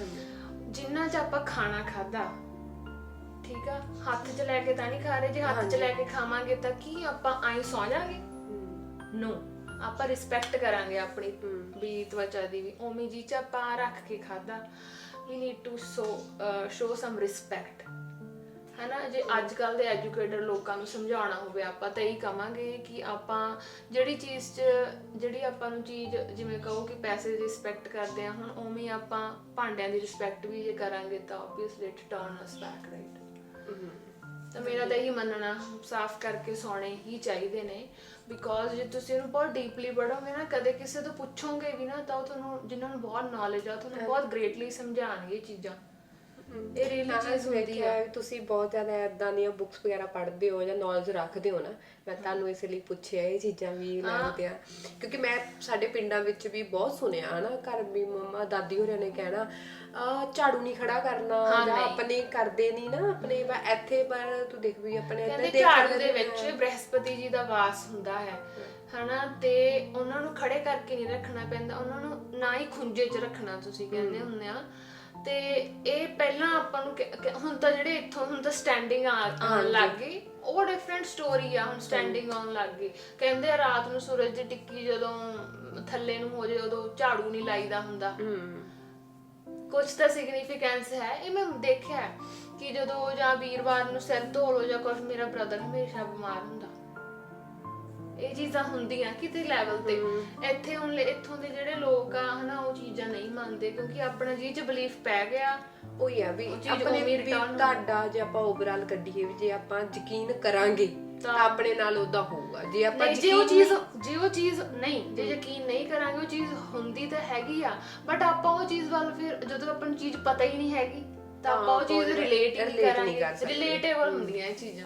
ਜਿੰਨਾ ਚ ਆਪਾਂ ਖਾਣਾ ਖਾਦਾ ਠੀਕ ਆ? ਹੱਥ 'ਚ ਲੈ ਕੇ ਤਾਂ ਨਹੀਂ ਖਾ ਰਹੇ ਜੇ ਹੱਥ 'ਚ ਲੈ ਕੇ ਖਾਵਾਂਗੇ ਤਾਂ ਕੀ ਆਪਾਂ ਆਈ ਸੌ ਜਾਾਂਗੇ ਨੋ ਆਪਾਂ ਰਿਸਪੈਕਟ ਕਰਾਂਗੇ ਆਪਣੀ ਵੀ ਤਵਚਾ ਦੀ ਵੀ। ਉਵੇਂ ਜੀ ਚ ਆਪਾਂ ਰੱਖ ਕੇ ਖਾਦਾ we need to so show some respect ਹਨਾ ਜੇ ਅੱਜ ਕੱਲ ਦੇ ਐਜੂਕੇਟਡ ਲੋਕਾਂ ਨੂੰ ਸਮਝਾਉਣਾ ਹੋਵੇ ਆਪਾਂ ਤਾਂ ਇਹੀ ਕਵਾਂਗੇ ਕਿ ਆਪਾਂ ਜਿਹੜੀ ਚੀਜ਼ 'ਚ ਜਿਹੜੀ ਆਪਾਂ ਨੂੰ ਚੀਜ਼ ਜਿਵੇਂ ਕਹੋ ਕਿ ਪੈਸੇ ਦੀ ਰਿਸਪੈਕਟ ਕਰਦੇ ਆ ਹੁਣ ਉਵੇਂ ਆਪਾਂ ਭਾਂਡਿਆਂ ਦੀ ਰਿਸਪੈਕਟ ਵੀ ਜੇ ਕਰਾਂਗੇ ਤਾਂ obviously it turn us back right ਤਾਂ ਮੇਰਾ ਤਾਂ ਇਹੀ ਮੰਨਣਾ ਸਾਫ਼ ਕਰਕੇ ਸੌਣੇ ਹੀ ਚਾਹੀਦੇ ਨੇ ਬਿਕੋਜ਼ ਜੇ ਤੁਸੀਂ ਇਹਨੂੰ ਬਹੁਤ ਡੀਪਲੀ ਪੜੋਗੇ ਨਾ ਕਦੇ ਕਿਸੇ ਤੋਂ ਪੁੱਛੋਗੇ ਵੀ ਨਾ ਤਾਂ ਉਹ ਤੁਹਾਨੂੰ ਜਿਨ੍ਹਾਂ ਨੂੰ ਬਹੁਤ ਨੌਲੇਜ ਆ ਤੁਹਾਨੂੰ ਬਹੁਤ ਗ੍ਰੇਟਲੀ ਸਮਝਾਣਗੇ ਇਹ ਚੀਜ਼ਾਂ। ਇਹ ਰੀਲੀ ਚੀਜ਼ ਹੁੰਦੀ ਹੈ ਵੀ ਤੁਸੀਂ ਬਹੁਤ ਜ਼ਿਆਦਾ ਐਦਾਂ ਦੀਆਂ ਬੁੱਕਸ ਵਗੈਰਾ ਪੜ੍ਹਦੇ ਹੋ ਜਾਂ ਨੌਲੇਜ ਰੱਖਦੇ ਹੋ ਨਾ ਮੈਂ ਤੁਹਾਨੂੰ ਇਸ ਲਈ ਪੁੱਛਿਆ ਇਹ ਚੀਜ਼ਾਂ ਵੀ ਲੱਗਦੇ ਆ। ਕਿਉਂਕਿ ਮੈਂ ਸਾਡੇ ਪਿੰਡਾਂ ਵਿੱਚ ਵੀ ਬਹੁਤ ਸੁਣਿਆ ਹਨਾ ਘਰ ਵੀ ਮੰਮਾ ਦਾਦੀ ਹੋਰਾਂ ਨੇ ਕਹਿਣਾ ਆ ਝਾੜੂ ਨਹੀਂ ਖੜਾ ਕਰਨਾ ਜਾਂ ਆਪਣੇ ਕਰਦੇ ਨਹੀਂ ਨਾ ਆਪਣੇ ਵਾ ਇੱਥੇ ਪਰ ਤੂੰ ਦੇਖ ਵੀ ਆਪਣੇ ਕਹਿੰਦੇ ਦੇਖ ਝਾੜੂ ਦੇ ਵਿੱਚ ਬ੍ਰਹਸਪਤੀ ਜੀ ਦਾ ਵਾਸ ਹੁੰਦਾ ਹੈ ਹਨਾ ਤੇ ਉਹਨਾਂ ਨੂੰ ਖੜੇ ਕਰਕੇ ਨਹੀਂ ਰੱਖਣਾ ਪੈਂਦਾ ਉਹਨਾਂ ਨੂੰ ਨਾ ਹੀ ਖੁੰਝੇ 'ਚ ਰੱਖਣਾ ਤੁਸੀਂ ਕਹਿੰਦੇ ਹੁੰਦੇ ਆ। ਤੇ ਇਹ ਪਹਿਲਾਂ ਆਪਾਂ ਨੂੰ ਕਿ- ਕਿ- ਹੁਣ ਤਾਂ ਜਿਹੜੇ ਇੱਥੋਂ ਹੁਣ ਤਾਂ ਸਟੈਂਡਿੰਗ ਆਉਣ ਲੱਗ ਗਈ। ਉਹ ਡਿਫਰੈਂਟ ਸਟੋਰੀ ਆ ਹੁਣ ਸਟੈਂਡਿੰਗ ਆਉਣ ਲੱਗ ਗਈ। ਕਹਿੰਦੇ ਆ ਰਾਤ ਨੂੰ ਸੂਰਜ ਦੀ ਟਿੱਕੀ ਜਦੋਂ ਥੱਲੇ ਨੂੰ ਹੋ ਜੇ ਉਦੋਂ ਝਾੜੂ ਨਹੀਂ ਲਾਈਦਾ ਹੁੰਦਾ। ਹੂੰ। ਕੁਝ ਤਾਂ ਸਿਗਨੀਫੀਕੈਂਸ ਹੈ। ਇਹ ਮੈਂ ਦੇਖਿਆ ਹੈ ਕਿ ਜਦੋਂ ਜਾਂ ਵੀਰਵਾਰ ਨੂੰ ਸਿਰ ਧੋ ਲੋ ਜਾਂ ਕੁਝ ਮੇਰਾ ਬ੍ਰਦਰ ਹਮੇਸ਼ਾ ਬਿਮਾਰ ਹੁੰਦਾ। ਇਹ ਚੀਜ਼ਾਂ ਹੁੰਦੀਆਂ ਕਿਤੇ ਲੈਵਲ ਤੇ। ਇੱਥੇ ਹੁਣ ਲੇ- ਇੱਥੋਂ ਦੇ ਜਿਹੜੇ ਲੋਕ ਆ ਹਨਾ ਉਹ ਚੀਜ਼ਾਂ ਨਹੀਂ ਮੰਨਦੇ ਕਿਉਂਕਿ ਆਪਣਾ ਜੀ ਚ ਬਲੀਫ ਪੈ ਗਿਆ ਉਹੀ ਆ ਵੀ ਉਹ ਚੀਜ਼ ਆਪਣੇ ਉਵੇਂ ਵੀ return ਤੁਹਾਡਾ ਜੇ ਆਪਾਂ ਓਵਰਆਲ ਕੱਢੀਏ ਵੀ ਜੇ ਆਪਾਂ ਯਕੀਨ ਕਰਾਂਗੇ ਤਾਂ ਆਪਣੇ ਨਾਲ ਉਹਦਾ ਹੋਊਗਾ। ਜੇ ਆਪਾਂ ਨਹੀਂ ਜੇ ਉਹ ਚੀਜ਼ ਜੇ ਉਹ ਚੀਜ਼ ਨਹੀਂ ਜੇ ਯਕੀਨ ਨਹੀਂ ਕਰਾਂਗੇ ਉਹ ਚੀਜ਼ ਹੁੰਦੀ ਤਾਂ ਹੈਗੀ ਆ ਬਟ ਆਪਾਂ ਉਹ ਚੀਜ਼ ਵੱਲ ਫਿਰ ਜਦੋਂ ਆਪਾਂ ਨੂੰ ਚੀਜ਼ ਪਤਾ ਹੀ ਨਹੀਂ ਹੈਗੀ ਤਾਂ ਆਪਾਂ ਉਹ ਚੀਜ਼ ਰਿਲੇਟ relate ਨਹੀਂ ਨਹੀਂ ਕਰਾਂਗੇ। ਸਕਦੇ। ਰਿਲੇਟੇਬਲ ਹੁੰਦੀਆਂ ਇਹ ਚੀਜ਼ਾਂ।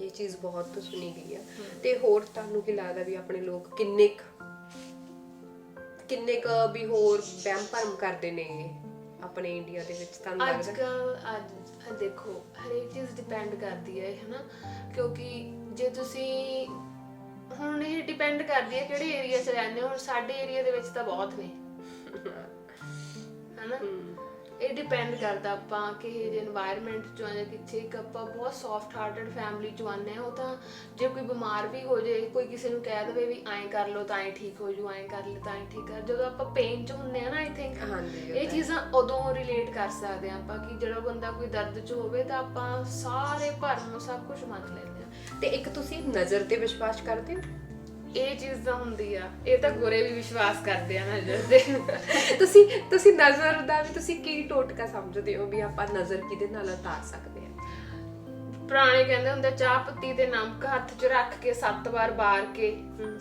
ਇਹ ਚੀਜ਼ ਬਹੁਤ ਸੁਣੀ ਗਈ ਆ। ਤੇ ਹੋਰ ਤੁਹਾਨੂੰ ਕੀ ਲੱਗਦਾ ਵੀ ਆਪਣੇ ਲੋਕ ਕਿੰਨੇ ਕੁ ਕਿੰਨੇ ਕ ਵੀ ਹੋਰ ਵਹਿਮ ਭਰਮ ਕਰਦੇ ਨੇ ਆਪਣੇ ਇੰਡੀਆ ਦੇ ਵਿੱਚ ਤੁਹਾਨੂੰ ਅੱਜ ਲੱਗਦਾ? ਕੱਲ ਅੱਜ ਦੇਖੋ ਹਰੇਕ ਚੀਜ਼ ਡਿਪੈਂਡ ਕਰਦੀ ਹੈ ਹਨਾ? ਕਿਉਂਕਿ ਜੇ ਤੁਸੀਂ ਹੁਣ ਇਹ ਡਿਪੈਂਡ ਕਰਦੀ ਹੈ ਕਿਹੜੇ ਏਰੀਆ 'ਚ ਰਹਿੰਦੇ ਹੋ? ਹੁਣ ਸਾਡੇ ਏਰੀਆ ਦੇ ਵਿੱਚ ਤਾਂ ਬਹੁਤ ਨੇ। ਹਨਾ? ਇਹ ਡਿਪੈਂਡ ਕਰਦਾ ਆਪਾਂ ਕਿਹੇ ਜੇ এনवायरमेंट ਚੋਂ ਆ ਜਾਂ ਕਿੱਥੇ ਇੱਕ ਆਪਾਂ ਬਹੁਤ ਸੌਫਟ ਹਾਰਟਡ ਫੈਮਿਲੀ ਚੋਂ ਆਨੇ ਆ ਤਾਂ ਜੇ ਕੋਈ ਬਿਮਾਰ ਵੀ ਹੋ ਜੇ ਕੋਈ ਕਿਸੇ ਨੂੰ ਕਹਿ ਦਵੇ ਵੀ ਐਂ ਕਰ ਲਓ ਤਾਂ ਐਂ ਠੀਕ ਹੋ ਜੂ ਐਂ ਕਰ ਲੈ ਤਾਂ ਐਂ ਠੀਕ ਕਰ ਜਦੋਂ ਆਪਾਂ ਪੇਨ ਚ ਹੁੰਨੇ ਆ ਨਾ ਆਈ ਥਿੰਕ ਇਹ ਚੀਜ਼ਾਂ ਉਦੋਂ ਰਿਲੇਟ ਕਰ ਸਕਦੇ ਆ ਆਪਾਂ ਕਿ ਜਦੋਂ ਬੰਦਾ ਕੋਈ ਦਰਦ ਚ ਹੋਵੇ ਤਾਂ ਆਪਾਂ ਸਾਰੇ ਭਰਮ ਸਭ ਕੁਝ ਮੰਨ ਲੈਂਦੇ ਆ ਤੇ ਇੱਕ ਤੁਸੀਂ ਨਜ਼ਰ ਤੇ ਵਿਸ਼ਵਾਸ ਕਰਦੇ ਹੋ? ਇਹ ਚੀਜ਼ ਤਾਂ ਹੁੰਦੀ ਆ। ਇਹ ਤਾਂ ਗੋਰੇ ਵੀ ਵਿਸ਼ਵਾਸ ਕਰਦੇ ਆ ਨਜ਼ਰ ਤੇ ਤੁਸੀਂ ਤੁਸੀਂ ਨਜ਼ਰ ਦਾ ਵੀ ਤੁਸੀਂ ਕੀ ਟੋਟਕਾ ਸਮਝਦੇ ਹੋ ਵੀ ਆਪਾਂ ਨਜ਼ਰ ਕਿਹਦੇ ਨਾਲ ਉਤਾਰ ਸਕਦੇ ਹਾਂ? ਪੁਰਾਣੇ ਕਹਿੰਦੇ ਹੁੰਦੇ ਚਾਹ ਪੱਤੀ ਤੇ ਨਮਕ ਹੱਥ 'ਚ ਰੱਖ ਕੇ ਸੱਤ ਵਾਰ ਬਾਰ ਕੇ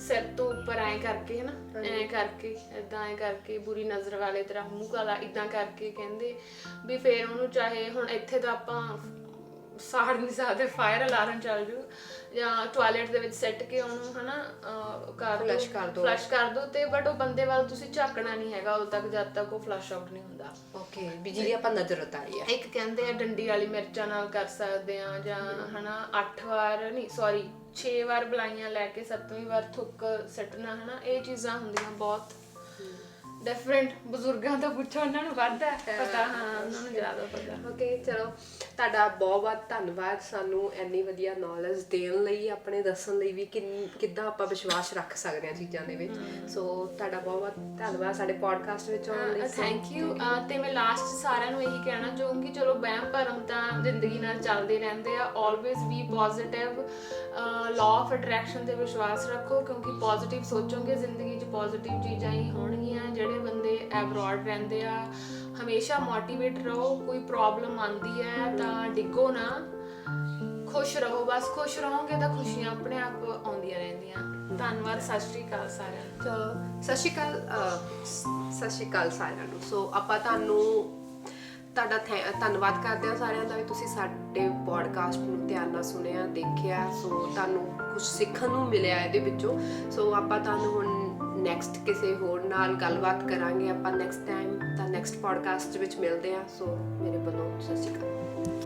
ਸਿਰ ਤੋਂ ਉੱਪਰ ਐਂ ਕਰਕੇ ਹਨਾ? ਐਂ ਕਰਕੇ ਇਦਾਂ ਐਂ ਕਰਕੇ ਬੁਰੀ ਨਜ਼ਰ ਵਾਲੇ ਤਰ੍ਹਾਂ ਮੂੰਹ ਕਾਲਾ ਇਦਾਂ ਕਰਕੇ ਕਹਿੰਦੇ ਵੀ ਫੇਰ ਉਹਨੂੰ ਚਾਹੇ ਹੁਣ ਇੱਥੇ ਤਾਂ ਆਪਾਂ ਸਾੜ ਨਹੀਂ ਸਕਦੇ ਫਾਇਰ ਅਲਾਰਮ ਚੱਲ ਜੂ। ਜਾਂ ਟਾਇਲਟ ਦੇ ਵਿੱਚ ਸੈੱਟ ਕੇ ਉਹਨੂੰ ਹਨਾ ਕਰ Flush ਕਰ ਦਿਓ। ਫਲਸ਼ ਕਰ ਦੋ ਤੇ ਬਟ ਉਹ ਬੰਦੇ ਵੱਲ ਤੁਸੀਂ ਝਾਕਣਾ ਨਹੀਂ ਹੈਗਾ ਉਦੋਂ ਤੱਕ ਜਦ ਤੱਕ ਉਹ ਫਲਸ਼ ਆਊਟ ਨਹੀਂ ਹੁੰਦਾ। ਓਕੇ ਜਿਹਦੀ ਆਪਾਂ ਨਜ਼ਰ ਉਤਾਰੀ ਆ। ਇੱਕ ਕਹਿੰਦੇ ਆ ਡੰਡੀ ਵਾਲੀ ਮਿਰਚਾਂ ਨਾਲ ਕਰ ਸਕਦੇ ਆ ਜਾਂ ਹਨਾ 8 ਵਾਰ ਨਹੀਂ ਸੌਰੀ 6 ਵਾਰ ਬਲਾਈਆਂ ਲੈ ਕੇ 7ਵੀਂ ਵਾਰ ਥੁੱਕ ਸੱਟਣਾ ਹਨਾ ਇਹ ਚੀਜ਼ਾਂ ਹੁੰਦੀਆਂ ਬਹੁਤ। ਡਿਫਰੈਂਟ ਬਜ਼ੁਰਗਾਂ ਤੋਂ ਪੁੱਛੋ ਉਹਨਾਂ ਨੂੰ ਵੱਧ ਹੈ। ਪਤਾ ਹਾਂ ਉਹਨਾਂ ਨੂੰ ਜ਼ਿਆਦਾ ਪਤਾ। ਓਕੇ ਚਲੋ ਤੁਹਾਡਾ ਬਹੁਤ ਬਹੁਤ ਧੰਨਵਾਦ ਸਾਨੂੰ ਇੰਨੀ ਵਧੀਆ ਨੌਲੇਜ ਦੇਣ ਲਈ ਆਪਣੇ ਦੱਸਣ ਲਈ ਵੀ ਕਿੱਦਾਂ ਆਪਾਂ ਵਿਸ਼ਵਾਸ ਰੱਖ ਸਕਦੇ ਹਾਂ ਚੀਜ਼ਾਂ ਦੇ ਵਿੱਚ। ਸੋ ਤੁਹਾਡਾ ਬਹੁਤ ਬਹੁਤ ਧੰਨਵਾਦ ਸਾਡੇ ਪੋਡਕਾਸਟ ਵਿੱਚ ਆਉਣ ਲਈ। ਥੈਂਕ ਯੂ ਤੇ ਮੈਂ ਲਾਸਟ ਸਾਰਿਆਂ ਨੂੰ ਇਹੀ ਕਹਿਣਾ ਚਾਹੂੰਗੀ ਚਲੋ ਵਹਿਮ ਭਰਮ ਤਾਂ ਜ਼ਿੰਦਗੀ ਨਾਲ ਚੱਲਦੇ ਰਹਿੰਦੇ ਆ always be positive law of attraction ਤੇ ਵਿਸ਼ਵਾਸ ਰੱਖੋ ਕਿਉਂਕਿ ਪੋਜ਼ਿਟਿਵ ਸੋਚੋਗੇ ਜ਼ਿੰਦਗੀ ਪੋਜ਼ਿਟਿਵ ਚੀਜ਼ਾਂ ਹੀ ਹੋਣਗੀਆਂ, ਜਿਹੜੇ ਬੰਦੇ ਐਬਰੋਡ ਰਹਿੰਦੇ ਆ, ਹਮੇਸ਼ਾ ਮੋਟੀਵੇਟ ਰਹੋ, ਕੋਈ ਪ੍ਰੋਬਲਮ ਆਂਦੀ ਹੈ ਤਾਂ ਡਿੱਗੋ ਨਾ। ਖੁਸ਼ ਰਹੋ, ਬਸ ਖੁਸ਼ ਰਹੋਗੇ ਤਾਂ ਖੁਸ਼ੀਆਂ ਆਪਣੇ ਆਪ ਆਉਂਦੀਆਂ ਰਹਿੰਦੀਆਂ। ਧੰਨਵਾਦ, ਸਤਿ ਸ਼੍ਰੀ ਅਕਾਲ ਸਾਰਿਆਂ ਨੂੰ। ਚਲੋ, ਸਤਿ ਸ਼੍ਰੀ ਅਕਾਲ ਸਤਿ ਸ਼੍ਰੀ ਅਕਾਲ ਸਾਰਿਆਂ ਨੂੰ। ਸੋ ਆਪਾਂ ਤੁਹਾਨੂੰ, ਤੁਹਾਡਾ ਧੰਨਵਾਦ ਕਰਦੇ ਹਾਂ ਸਾਰਿਆਂ ਦਾ ਵੀ ਤੁਸੀਂ ਸਾਡੇ ਪੋਡਕਾਸਟ ਨੂੰ ਧਿਆਨ ਨਾਲ ਸੁਣਿਆ, ਦੇਖਿਆ। ਸੋ ਤੁਹਾਨੂੰ ਕੁਝ ਸਿੱਖਣ ਨੂੰ ਮਿਲਿਆ ਇਹਦੇ ਵਿੱਚੋਂ। ਸੋ ਆਪਾਂ ਤੁਹਾਨੂੰ ਹੁਣ ਨੈਕਸਟ ਕਿਸੇ ਹੋਰ ਨਾਲ ਗੱਲਬਾਤ ਕਰਾਂਗੇ, ਆਪਾਂ ਨੈਕਸਟ ਟਾਈਮ ਤਾਂ ਨੈਕਸਟ ਪੋਡਕਾਸਟ ਵਿੱਚ ਮਿਲਦੇ ਹਾਂ। ਸੋ ਮੇਰੇ ਵੱਲੋਂ ਸਤਿ ਸ਼੍ਰੀ ਅਕਾਲ।